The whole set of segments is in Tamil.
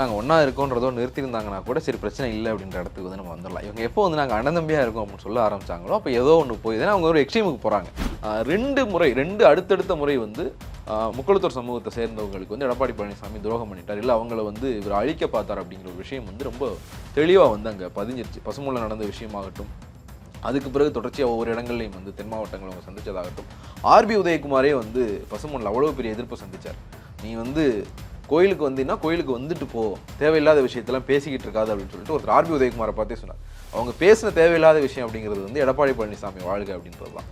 வந்து நாங்கள் ஒன்றா இருக்கோன்றதோ நிறுத்தியிருந்தாங்கன்னா கூட சரி பிரச்சனை இல்லை அப்படின்ற இடத்துக்கு வந்து நம்ம வந்துடலாம். இவங்க எப்போ வந்து நாங்கள் அண்ணந்தம்பியாக இருக்கோம் அப்படின்னு சொல்ல ஆரம்பிச்சாங்களோ அப்போ ஏதோ ஒன்று போய் அவங்க ஒரு எக்ஸ்ட்ரீமுக்கு போகிறாங்க ரெண்டு முறை ரெண்டு அடுத்தடுத்த முறை வந்து ஆஹ் முக்குளத்தூர் சமூகத்தை சேர்ந்தவங்களுக்கு வந்து எடப்பாடி பழனிசாமி துரோகம் பண்ணிட்டார். இல்லை அவங்கள வந்து இவர் அழிக்க பார்த்தார் அப்படிங்கிற ஒரு விஷயம் வந்து ரொம்ப தெளிவாக வந்து அங்கே பதிஞ்சிருச்சு. பசுமூலம் நடந்த விஷயமாகட்டும் அதுக்கு பிறகு தொடர்ச்சியாக ஒவ்வொரு இடங்கள்லையும் வந்து தென் மாவட்டங்கள் அவங்க சந்தித்ததாகட்டும் ஆர்பி உதயகுமாரே வந்து பசுமூலில் அவ்வளோ பெரிய எதிர்ப்பு சந்திச்சார். நீ வந்து கோயிலுக்கு வந்தீங்கன்னா கோயிலுக்கு வந்துட்டு போ. தேவையில்லாத விஷயத்தெல்லாம் பேசிக்கிட்டு இருக்காது அப்படின்னு சொல்லிட்டு ஒருத்தர் ஆர்பி உதயகுமாரை பார்த்தே சொன்னார். அவங்க பேசின தேவையில்லாத விஷயம் அப்படிங்கிறது வந்து எடப்பாடி பழனிசாமி வாழ்க அப்படின்றது தான்.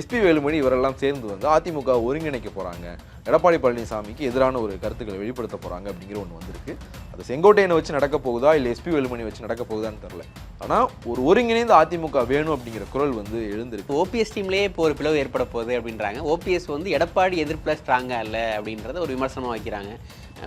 எஸ்பி வேலுமணி இவரெல்லாம் சேர்ந்து வந்து அதிமுக ஒருங்கிணைக்க போகிறாங்க எடப்பாடி பழனிசாமிக்கு எதிரான ஒரு கருத்துக்களை வெளிப்படுத்த போகிறாங்க அப்படிங்கிற ஒன்று வந்திருக்கு. அது செங்கோட்டையனை வச்சு நடக்க போகுதா இல்லை எஸ்பி வேலுமணி வச்சு நடக்க போகுதான்னு தெரில ஆனால் ஒரு ஒருங்கிணைந்த அதிமுக வேணும் அப்படிங்கிற குரல் வந்து எழுந்திருக்கு. ஓபிஎஸ் டீம்லேயே இப்போ ஒரு பிளவு ஏற்பட போகுது அப்படின்றாங்க. ஓபிஎஸ் வந்து எடப்பாடி எதிர்ப்பில் ஸ்ட்ராங்காக இல்லை அப்படின்றத ஒரு விமர்சனமாக வைக்கிறாங்க.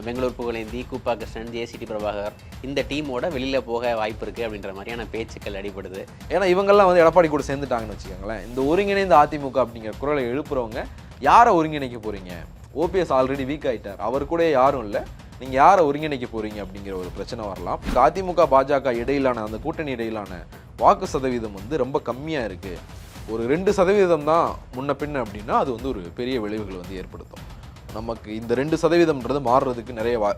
பெங்களூர் புகழேந்தி கூப்பா கிருஷ்ணன் ஜேசிடி பிரபாகர் இந்த டீமோட வெளியில் போக வாய்ப்பு இருக்குது அப்படின்ற மாதிரியான பேச்சுக்கள் அடிபடுது. ஏன்னா இவங்கெல்லாம் வந்து எடப்பாடி கூட சேர்ந்துட்டாங்கன்னு வச்சுக்கோங்களேன். இந்த ஒருங்கிணைந்த அதிமுக அப்படிங்கிற குரலை எழுப்புறவங்க யாரை ஒருங்கிணைக்க போகிறீங்க ஓபிஎஸ் ஆல்ரெடி வீக் ஆகிட்டார் அவர் கூட யாரும் இல்லை. நீங்கள் யாரை ஒருங்கிணைக்க போகிறீங்க அப்படிங்கிற ஒரு பிரச்சனை வரலாம். இந்த அதிமுக பாஜக இடையிலான அந்த கூட்டணி இடையிலான வாக்கு சதவீதம் வந்து ரொம்ப கம்மியாக இருக்குது ஒரு ரெண்டு சதவீதம் தான் முன்ன பின்ன அப்படின்னா அது வந்து ஒரு பெரிய விளைவுகளை வந்து ஏற்படுத்தும். நமக்கு இந்த ரெண்டு சதவீதம்ன்றது மாறுறதுக்கு நிறைய வா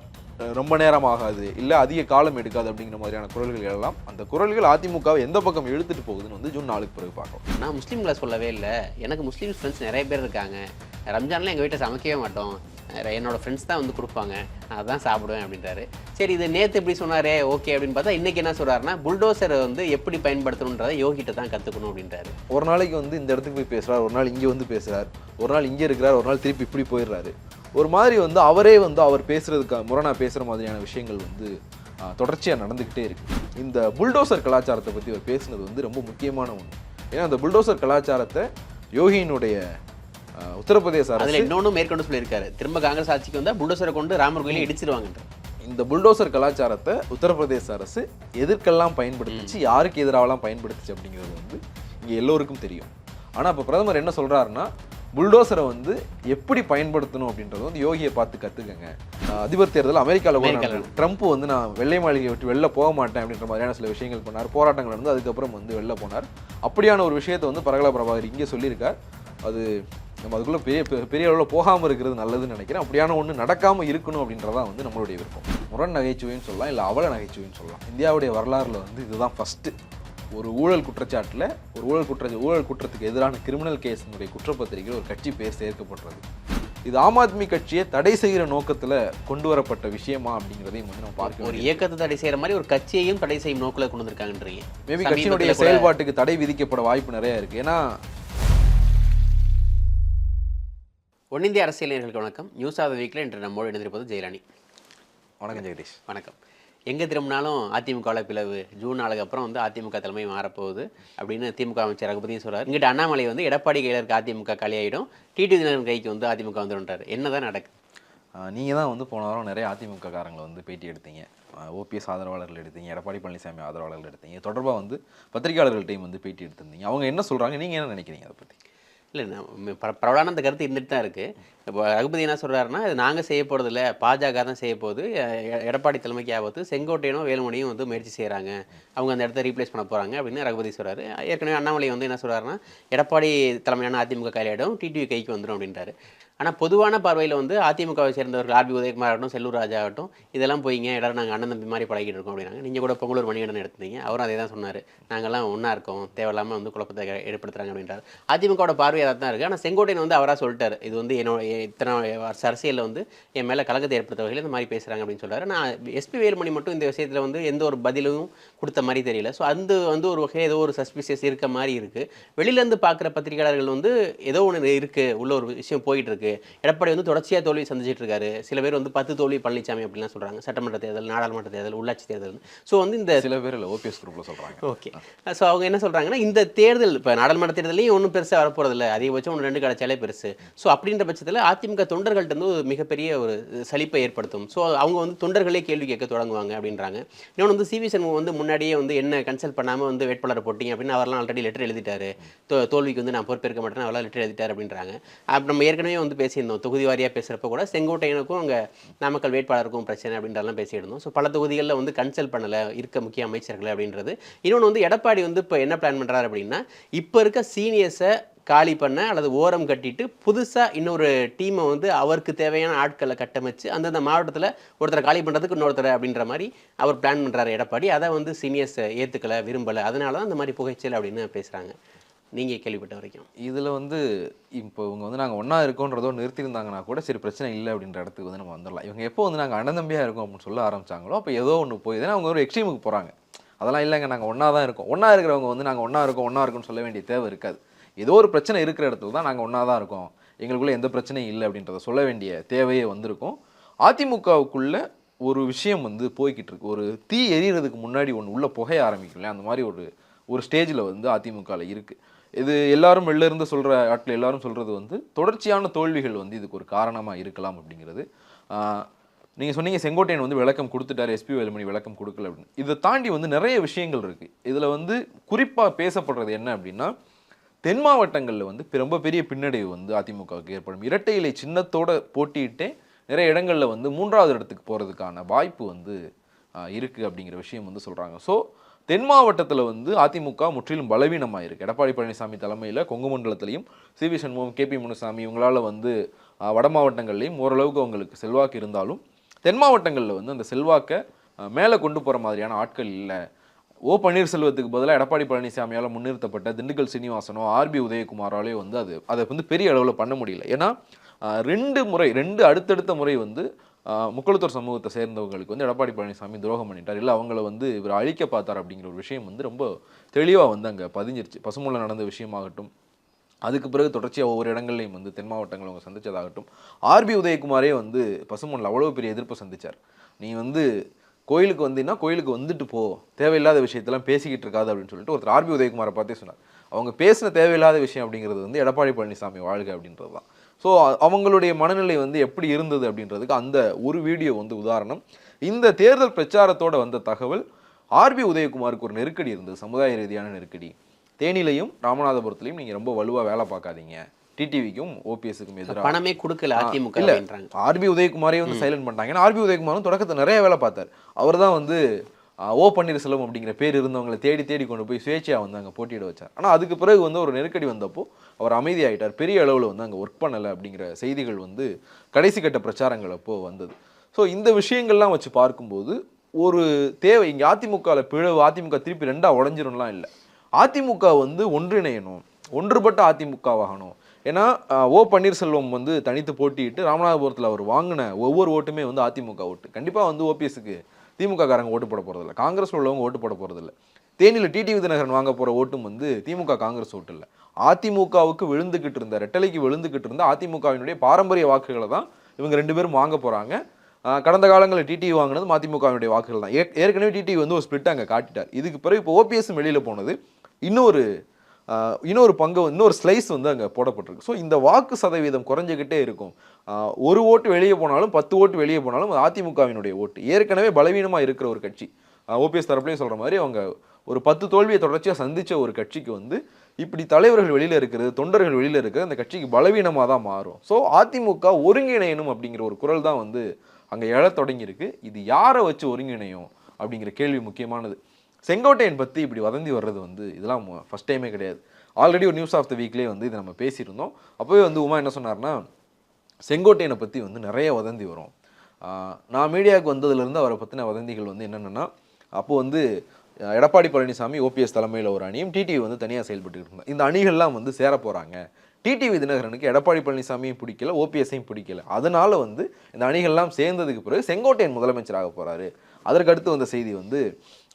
ரொம்ப நேரம் ஆகாது இல்லை அதிக காலம் எடுக்காது அப்படிங்கிற மாதிரியான குரல்கள் எழலாம். அந்த குரல்கள் அதிமுகவை எந்த பக்கம் இழுத்துட்டு போகுதுன்னு வந்து ஜூன் நாலுக்கு பிறகு பார்க்கலாம். நான் முஸ்லீம்களை சொல்லவே இல்லை. எனக்கு முஸ்லீம் ஃப்ரெண்ட்ஸ் நிறைய பேர் இருக்காங்க. ரம்ஜான்லாம் எங்கள் வீட்டை சமைக்கவே மாட்டோம். அஹ் என்னோட ஃப்ரெண்ட்ஸ் தான் வந்து கொடுப்பாங்க. நான் அதான் சாப்பிடுவேன் அப்படின்றாரு. சரி இது நேற்று எப்படி சொன்னாரே ஓகே அப்படின்னு பார்த்தா இன்றைக்கி என்ன சொல்கிறாருன்னா புல்டோசரை வந்து எப்படி பயன்படுத்தணுன்றதை யோகிட்ட தான் கற்றுக்கணும் அப்படின்றாரு. ஒரு நாளைக்கு வந்து இந்த இடத்துக்கு போய் பேசுறார் ஒரு நாள் இங்கே வந்து பேசுறார் ஒரு நாள் இங்கே இருக்கிறார் ஒரு நாள் திருப்பி இப்படி போயிடுறாரு. ஒரு மாதிரி வந்து அவரே வந்து அவர் பேசுறதுக்கு முரணா பேசுகிற மாதிரியான விஷயங்கள் வந்து தொடர்ச்சியாக நடந்துக்கிட்டே இருக்கு. இந்த புல்டோசர் கலாச்சாரத்தை பற்றி அவர் பேசுனது வந்து ரொம்ப முக்கியமான ஒன்று ஏன்னா அந்த புல்டோசர் கலாச்சாரத்தை யோகியினுடைய உத்தரப்பிரதேச அரசு இன்னொன்று மேற்கொண்டு சொல்லியிருக்காரு. திரும்ப காங்கிரஸ் ஆட்சிக்கு வந்தால் புல்டோசரை கொண்டு ராமர் கோயிலை இடிச்சிருவாங்கன்ற. இந்த புல்டோசர் கலாச்சாரத்தை உத்தரப்பிரதேச அரசு எதற்கெல்லாம் பயன்படுத்துச்சு யாருக்கு எதிராகலாம் பயன்படுத்துச்சு அப்படிங்கிறது வந்து இங்கே எல்லோருக்கும் தெரியும். ஆனால் இப்போ பிரதமர் என்ன சொல்றாருன்னா புல்டோசரை வந்து எப்படி பயன்படுத்தணும் அப்படின்றத வந்து யோகியை பார்த்து கற்றுக்கங்க அதிபர் தேர்தல் அமெரிக்காவில் கூட. ட்ரம்ப் வந்து நான் வெள்ளை மாளிகை விட்டு வெளில போக மாட்டேன் அப்படின்ற மாதிரியான சில விஷயங்கள் பண்ணார். போராட்டங்கள் நடந்து அதுக்கப்புறம் வந்து வெளில போனார். அப்படியான ஒரு விஷயத்தை வந்து பரகல பிரபாகர் இங்கே சொல்லியிருக்கார். அது நம்ம அதுக்குள்ளே பெரிய பெரிய அளவில் போகாமல் இருக்கிறது நல்லதுன்னு நினைக்கிறேன். அப்படியான ஒன்று நடக்காமல் இருக்கணும் அப்படின்றதான் வந்து நம்மளுடைய விருப்பம். முரண் நகைச்சுவைன்னு சொல்லலாம் இல்லை அவல நகைச்சுவைன்னு சொல்லலாம். இந்தியாவுடைய வரலாறுல வந்து இதுதான் ஃபஸ்ட்டு ஒரு ஊழல் குற்றச்சாட்டில் ஒரு ஊழல் குற்ற ஊழல் குற்றத்துக்கு எதிரான கிரிமினல் கேஸினுடைய குற்றப்பத்திரிகையில் ஒரு கட்சி பேர் சேர்க்கப்படுறது. இது ஆம் ஆத்மி கட்சியை தடை செய்கிற நோக்கத்தில் கொண்டு வரப்பட்ட விஷயமா அப்படிங்கிறதையும் வந்து நம்ம பார்க்க ஒரு இயக்கத்தை தடை செய்கிற மாதிரி ஒரு கட்சியையும் தடை செய்யும் நோக்கில் கொண்டு வந்திருக்காங்கன்றீங்க. மேபி கட்சியினுடைய கூட- செயல்பாட்டுக்கு தடை விதிக்கப்பட வாய்ப்பு நிறைய இருக்கு. ஏன்னா ஒன்னிந்திய அரசியல் நேயர்களுக்கு வணக்கம். நியூஸ் ஆஃப் வீக்கில் இன்று நம்மோடு இணைந்திருப்பது ஜெயராணி. வணக்கம் ஜெகதீஷ். வணக்கம். எங்கே திரும்பினாலும் அதிமுகவில் பிளவு. ஜூன் நாளுக்கு அப்புறம் வந்து அதிமுக தலைமை மாறப்போகுது அப்படின்னு திமுக அமைச்சர் ரகுபதியும் சொல்கிறார் இங்கிட்ட அண்ணாமலை வந்து எடப்பாடி கையில் இருக்க அதிமுக காலியாயிடும். டிடி தினகரன் கைக்கு வந்து அதிமுக வந்துருவேன் என்ன தான் நடக்குது நீங்கள் தான் வந்து போன வாரம் நிறைய அதிமுக காரங்களை வந்து பேட்டி எடுத்தீங்க. ஓபிஎஸ் ஆதரவாளர்கள் எடுத்தீங்க எடப்பாடி பழனிசாமி ஆதரவாளர்கள் எடுத்தீங்க தொடர்பாக வந்து பத்திரிகையாளர்கள்ட்டையும் வந்து பேட்டி எடுத்திருந்தீங்க. அவங்க என்ன சொல்கிறாங்க நீங்கள் என்ன நினைக்கிறீங்க அதை பற்றி இல்லை நம்ம பர- பரவலான அந்த கருத்து இருந்துட்டு தான் இருக்குது இப்போ ரகுபதி என்ன சொல்கிறாருன்னா இது நாங்கள் செய்ய போகிறது இல்லை பாஜக தான் செய்ய போகுது. எடப்பாடி தலைமைக்கு ஆபத்து செங்கோட்டையனும் வேலுமணியும் வந்து முயற்சி செய்கிறாங்க அவங்க அந்த இடத்த ரீப்ளேஸ் பண்ண போகிறாங்க அப்படின்னு ரகுபதி சொல்கிறாரு ஏற்கனவே அண்ணாமலை வந்து என்ன சொல்கிறாருன்னா எடப்பாடி தலைமையான அதிமுக கையிலிடும் டிடிவி கைக்கு வந்துடும் அப்படின்றாரு. ஆனால் பொதுவான பார்வையில் வந்து அதிமுகவை சேர்ந்தவர்கள் ஆர்பி உதயகுமார் ஆகட்டும் செல்லூர் ராஜா ஆகட்டும் இதெல்லாம் போய்ங்க எல்லாரும் நாங்கள் அண்ணன் தம்பி மாதிரி பழகிட்டு இருக்கோம் அப்படின்னாங்க. நீங்கள் கூட பொங்கலூர் மணிகண்டன் எடுத்தீங்க. அவரும் அதே தான் சொன்னார். நாங்கள்லாம் ஒன்றா இருக்கோம். தேவையில்லாமல் வந்து குழப்பத்தை ஏற்படுத்துகிறாங்க அப்படின்றார். அதிமுகவோட பார்வை அதாக தான் இருக்குது ஆனால் செங்கோட்டையன் வந்து அவராக சொல்லிட்டார். இது வந்து என்னோட இத்தனை வருஷ அரசியலில் வந்து என் மேலே கலக்கத்தை ஏற்படுத்த வகையில் இந்த மாதிரி பேசுகிறாங்க அப்படின்னு சொல்கிறார் நான் எஸ்பி வேலுமணி மட்டும் இந்த விஷயத்தில் வந்து எந்த ஒரு பதிலும் கொடுத்த மாதிரி தெரியல. ஸோ அந்த வந்து ஒரு வகையில் ஏதோ ஒரு சஸ்பிஷியஸ் இருக்க மாதிரி இருக்குது வெளியிலேருந்து பார்க்குற பத்திரிகையாளர்கள் வந்து ஏதோ ஒன்று இருக்குது உள்ள ஒரு விஷயம் போயிட்டுருக்கு இருக்கு. எடப்பாடி வந்து தொடர்ச்சியாக தோல்வி சந்திச்சிட்டு இருக்காரு. சில பேர் வந்து பத்து தோல்வி பழனிசாமி அப்படிலாம் சொல்கிறாங்க சட்டமன்ற தேர்தல் நாடாளுமன்ற தேர்தல் உள்ளாட்சி தேர்தல் ஸோ வந்து இந்த சில பேர் இல்லை ஓபிஎஸ் குரூப்பில் சொல்கிறாங்க ஓகே. ஸோ அவங்க என்ன சொல்கிறாங்கன்னா இந்த தேர்தல் இப்போ நாடாளுமன்ற தேர்தலையும் ஒன்றும் பெருசாக வரப்போகிறதில்ல அதிகபட்சம் ஒன்று ரெண்டு கிடைச்சாலே பெருசு. ஸோ அப்படின்ற பட்சத்தில் அதிமுக தொண்டர்கள்ட்ட வந்து ஒரு மிகப்பெரிய ஒரு சலிப்பை ஏற்படுத்தும். ஸோ அவங்க வந்து தொண்டர்களே கேள்வி கேட்க தொடங்குவாங்க அப்படின்றாங்க. இன்னொன்று வந்து சிவி சண்முகம் வந்து முன்னாடியே வந்து என்ன கன்சல்ட் பண்ணாமல் வந்து வேட்பாளரை போட்டிங்க அப்படின்னு அவரெல்லாம் ஆல்ரெடி லெட்டர் எழுதிட்டாரு. தோல்விக்கு வந்து நான் பொறுப்பேற்க மாட்டேன் அவரெல்லாம் லெட்டர் எழுதிட்டார் அப்படின்றாங்க. அப்ப நம்ம ஏற்கனவே வந்து வந்து பேசியிருந்தோம். தொகுதி வாரியாக பேசுகிறப்ப கூட செங்கோட்டையனுக்கும் அங்கே நாமக்கல் வேட்பாளருக்கும் பிரச்சனை அப்படின்றதெல்லாம் பேசியிருந்தோம். ஸோ பல தொகுதிகளில் வந்து கன்சல்ட் பண்ணலை இருக்க முக்கிய அமைச்சர்கள் அப்படின்றது. இன்னொன்று வந்து எடப்பாடி வந்து இப்போ என்ன பிளான் பண்ணுறாரு அப்படின்னா இப்போ இருக்க சீனியர்ஸை காலி பண்ண அல்லது ஓரம் கட்டிட்டு புதுசாக இன்னொரு டீமை வந்து அவருக்கு தேவையான ஆட்களை கட்டமைச்சு அந்தந்த மாவட்டத்தில் ஒருத்தரை காலி பண்ணுறதுக்கு இன்னொருத்தர் அப்படின்ற மாதிரி அவர் பிளான் பண்ணுறாரு எடப்பாடி. அதை வந்து சீனியர்ஸ் ஏற்றுக்கலை விரும்பலை. அதனால தான் இந்த மாதிரி புகைச்சல் அப்படின்னு பேசுகிறாங்க நீங்கள் கேள்விப்பட்ட வரைக்கும். இதில் வந்து இப்போ இவங்க வந்து நாங்கள் ஒன்றா இருக்கோன்றதோ நிறுத்தியிருந்தாங்கன்னா கூட சரி பிரச்சனை இல்லை அப்படின்ற இடத்துக்கு வந்து நம்ம வந்துடலாம். இவங்க எப்போ வந்து நாங்கள் அண்ணந்தம்பியாக இருக்கோம் அப்படின்னு சொல்ல ஆரம்பிச்சாங்களோ அப்போ ஏதோ ஒன்று போய் ஏன்னா அவங்க ஒரு எக்ஸ்ட்ரீமுக்கு போகிறாங்க அதெல்லாம் இல்லைங்க நாங்கள் ஒன்றா தான் இருக்கோம். ஒன்றா இருக்கிறவங்க வந்து நாங்கள் ஒன்றா இருக்கோம் ஒன்றா இருக்கோம்னு சொல்ல வேண்டிய தேவை இருக்காது. ஏதோ ஒரு பிரச்சனை இருக்கிற இடத்துல தான் நாங்கள் ஒன்றா தான் இருக்கோம். எங்களுக்குள்ளே எந்த பிரச்சனையும் இல்லை அப்படின்றத சொல்ல வேண்டிய தேவையே வந்திருக்கும். அதிமுகவுக்குள்ள ஒரு விஷயம் வந்து போய்கிட்டு இருக்கு. ஒரு தீ எரியறதுக்கு முன்னாடி ஒன்று உள்ள புகைய ஆரம்பிக்கல அந்த மாதிரி ஒரு ஒரு ஸ்டேஜில் வந்து அதிமுகவில் இருக்குது இது எல்லாரும் வெளில இருந்து சொல்கிற ஆட்கள் எல்லாரும் சொல்கிறது வந்து தொடர்ச்சியான தோல்விகள் வந்து இதுக்கு ஒரு காரணமாக இருக்கலாம் அப்படிங்கிறது. நீங்கள் சொன்னீங்க செங்கோட்டையன் வந்து விளக்கம் கொடுத்துட்டாரு எஸ்பி வேலுமணி விளக்கம் கொடுக்கல அப்படின்னு. இதை தாண்டி வந்து நிறைய விஷயங்கள் இருக்குது இதில் வந்து குறிப்பாக பேசப்படுறது என்ன அப்படின்னா தென் மாவட்டங்களில் வந்து ரொம்ப பெரிய பின்னடைவு வந்து அதிமுகவுக்கு ஏற்படும். இரட்டை இலை சின்னத்தோட போட்டியிட்டே நிறைய இடங்களில் வந்து மூன்றாவது இடத்துக்கு போகிறதுக்கான வாய்ப்பு வந்து இருக்குது இருக்கு அப்படிங்கிற விஷயம் வந்து சொல்கிறாங்க ஸோ தென் மாவட்டத்தில் வந்து அதிமுக முற்றிலும் பலவீனமாக இருக்குது எடப்பாடி பழனிசாமி தலைமையில் Kongu மண்டலத்திலையும் C V Shanmugam K P Munusamy இவங்களால் வந்து வட மாவட்டங்கள்லையும் ஓரளவுக்கு அவங்களுக்கு செல்வாக்கு இருந்தாலும் தென் மாவட்டங்களில் வந்து அந்த செல்வாக்கை மேலே கொண்டு போகிற மாதிரியான ஆட்கள் இல்லை. ஓ பன்னீர்செல்வத்துக்கு பதிலாக எடப்பாடி பழனிசாமியால் முன்னிறுத்தப்பட்ட திண்டுக்கல் சீனிவாசனோ ஆர்பி உதயகுமாராலே வந்து அது அதை வந்து பெரிய அளவில் பண்ண முடியல. ஏன்னா ரெண்டு முறை ரெண்டு அடுத்தடுத்த முறை வந்து முக்குளத்தூர் சமூகத்தை சேர்ந்தவங்களுக்கு வந்து எடப்பாடி பழனிசாமி துரோகம் பண்ணிட்டார். இல்லை அவங்கள வந்து இவர் அழிக்க பார்த்தார் அப்படிங்கிற ஒரு விஷயம் வந்து ரொம்ப தெளிவாக வந்து அங்கே பதிஞ்சிருச்சு. பசுமூலம் நடந்த விஷயமாகட்டும் அதுக்கு பிறகு தொடர்ச்சியாக ஒவ்வொரு இடங்கள்லையும் வந்து தென் மாவட்டங்கள் அவங்க சந்தித்ததாகட்டும் ஆர்பி உதயகுமாரே வந்து பசுமூலில் அவ்வளோ பெரிய எதிர்ப்பு சந்திச்சார். நீ வந்து கோயிலுக்கு வந்தீங்கன்னா கோயிலுக்கு வந்துட்டு போ. தேவையில்லாத விஷயத்தெல்லாம் பேசிக்கிட்டு இருக்காது அப்படின்னு சொல்லிட்டு ஒருத்தர் ஆர்பி உதயகுமாரை பார்த்தே சொன்னார். அவங்க பேசின தேவையில்லாத விஷயம் அப்படிங்கிறது வந்து எடப்பாடி பழனிசாமி வாழ்க அப்படின்றது தான் ஸோ அவங்களுடைய மனநிலை வந்து எப்படி இருந்தது அப்படின்றதுக்கு அந்த ஒரு வீடியோ வந்து உதாரணம். இந்த தேர்தல் பிரச்சாரத்தோட வந்த தகவல் ஆர்பி உதயகுமாருக்கு ஒரு நெருக்கடி இருந்தது சமுதாய ரீதியான நெருக்கடி. தேனிலையும் ராமநாதபுரத்துலையும் நீங்கள் ரொம்ப வலுவாக வேலை பார்க்காதீங்க. டிடிவிக்கும் ஓபிஎஸ்க்கும் எதிராக பணமே கொடுக்கல அதிமுக இல்ல. ஆர்பி உதயகுமாரே வந்து சைலண்ட் பண்ணிட்டாங்க. ஏன்னா ஆர்பி உதயகுமாரும் தொடக்கத்தை நிறைய வேலை பார்த்தார். அவர் தான் வந்து ஓ பன்னீர்செல்வம் அப்படிங்கிற பேர் இருந்தவங்களை தேடி தேடி கொண்டு போய் சுயேட்சையாக வந்து அங்கே போட்டியிட வச்சார் ஆனால் அதுக்கு பிறகு வந்து ஒரு நெருக்கடி வந்தப்போ அவர் அமைதியாகிட்டார் பெரிய அளவில் வந்து அங்கே ஒர்க் பண்ணலை அப்படிங்கிற செய்திகள் வந்து கடைசி கட்ட பிரச்சாரங்கள் அப்போ வந்தது. ஸோ இந்த விஷயங்கள்லாம் வச்சு பார்க்கும்போது ஒரு தேவை இங்கே அதிமுகவில் பிளவு அதிமுக திருப்பி ரெண்டாக உடஞ்சிரும்லாம் இல்லை. அதிமுக வந்து ஒன்றிணையணும் ஒன்றுபட்ட அதிமுகவாகணும் ஏன்னா ஓ பன்னீர்செல்வம் வந்து தனித்து போட்டியிட்டு ராமநாதபுரத்தில் அவர் வாங்கின ஒவ்வொரு ஓட்டுமே வந்து அதிமுக ஓட்டு. கண்டிப்பாக வந்து ஓபிஎஸ்க்கு திமுக காரங்க ஓட்டு போட போகிறதில்ல காங்கிரஸ் உள்ளவங்க ஓட்டு போட போகிறதில்ல தேனியில் டிடி விதிநகரன் வாங்க போகிற ஓட்டும் வந்து திமுக காங்கிரஸ் ஓட்டு இல்லை. அதிமுகவுக்கு விழுந்துக்கிட்டு இருந்த ரெட்டலைக்கு விழுந்துக்கிட்டு இருந்த அதிமுகவினுடைய பாரம்பரிய வாக்குகளை தான் இவங்க ரெண்டு பேரும் வாங்க போகிறாங்க கடந்த காலங்களில் டிடி வாங்கினது மதிமுகவினுடைய வாக்குகள் தான். ஏற்கனவே டிடி வந்து ஒரு ஸ்பிளிட் அங்கே காட்டிட்டார். இதுக்கு பிறகு இப்போ ஓபிஎஸ் வெளியில் போனது. இன்னொரு இன்னொரு பங்கு வந்து- இன்னொரு ஸ்லைஸ் வந்து அங்கே போடப்பட்டிருக்கு. ஸோ இந்த வாக்கு சதவீதம் குறைஞ்சிக்கிட்டே இருக்கும். ஒரு ஓட்டு வெளியே போனாலும் பத்து ஓட்டு வெளியே போனாலும் அதிமுகவினுடைய ஓட்டு. ஏற்கனவே பலவீனமாக இருக்கிற ஒரு கட்சி. ஓபிஎஸ் தரப்புலேயும் சொல்கிற மாதிரி அவங்க ஒரு பத்து தோல்வியை தொடர்ச்சியாக சந்தித்த ஒரு கட்சிக்கு வந்து இப்படி தலைவர்கள் வெளியில் இருக்கிறது தொண்டர்கள் வெளியில் இருக்கிறது அந்த கட்சிக்கு பலவீனமாக தான் மாறும். ஸோ அதிமுக ஒருங்கிணையணும் அப்படிங்கிற ஒரு குரல் தான் வந்து அங்கே எழத் தொடங்கியிருக்கு. இது யாரை வச்சு ஒருங்கிணையும் அப்படிங்கிற கேள்வி முக்கியமானது. செங்கோட்டையன் பற்றி இப்படி வதந்தி வர்றது வந்து இதெல்லாம் ஃபஸ்ட் டைமே கிடையாது. ஆல்ரெடி ஒரு நியூஸ் ஆஃப் த வீக்லேயே வந்து இதை நம்ம பேசியிருந்தோம். அப்போவே வந்து உமா என்ன சொன்னார்னா செங்கோட்டையனை பற்றி வந்து நிறைய வதந்தி வரும். நான் மீடியாவுக்கு வந்ததுலேருந்து அவரை பற்றின வதந்திகள் வந்து என்னென்னா அப்போது வந்து எடப்பாடி பழனிசாமி ஓபிஎஸ் தலைமையில் ஒரு அணியும் டிடிவி வந்து தனியாக செயல்பட்டு இருந்தாங்க. இந்த அணிகள்லாம் வந்து சேர போகிறாங்க டிடிவி தினகரனுக்கு எடப்பாடி பழனிசாமியும் பிடிக்கல ஓபிஎஸ்ஸையும் பிடிக்கல. அதனால் வந்து இந்த அணிகள்லாம் சேர்ந்ததுக்கு பிறகு செங்கோட்டையன் முதலமைச்சராக போகிறாரு அதற்கடுத்து வந்த செய்தி வந்து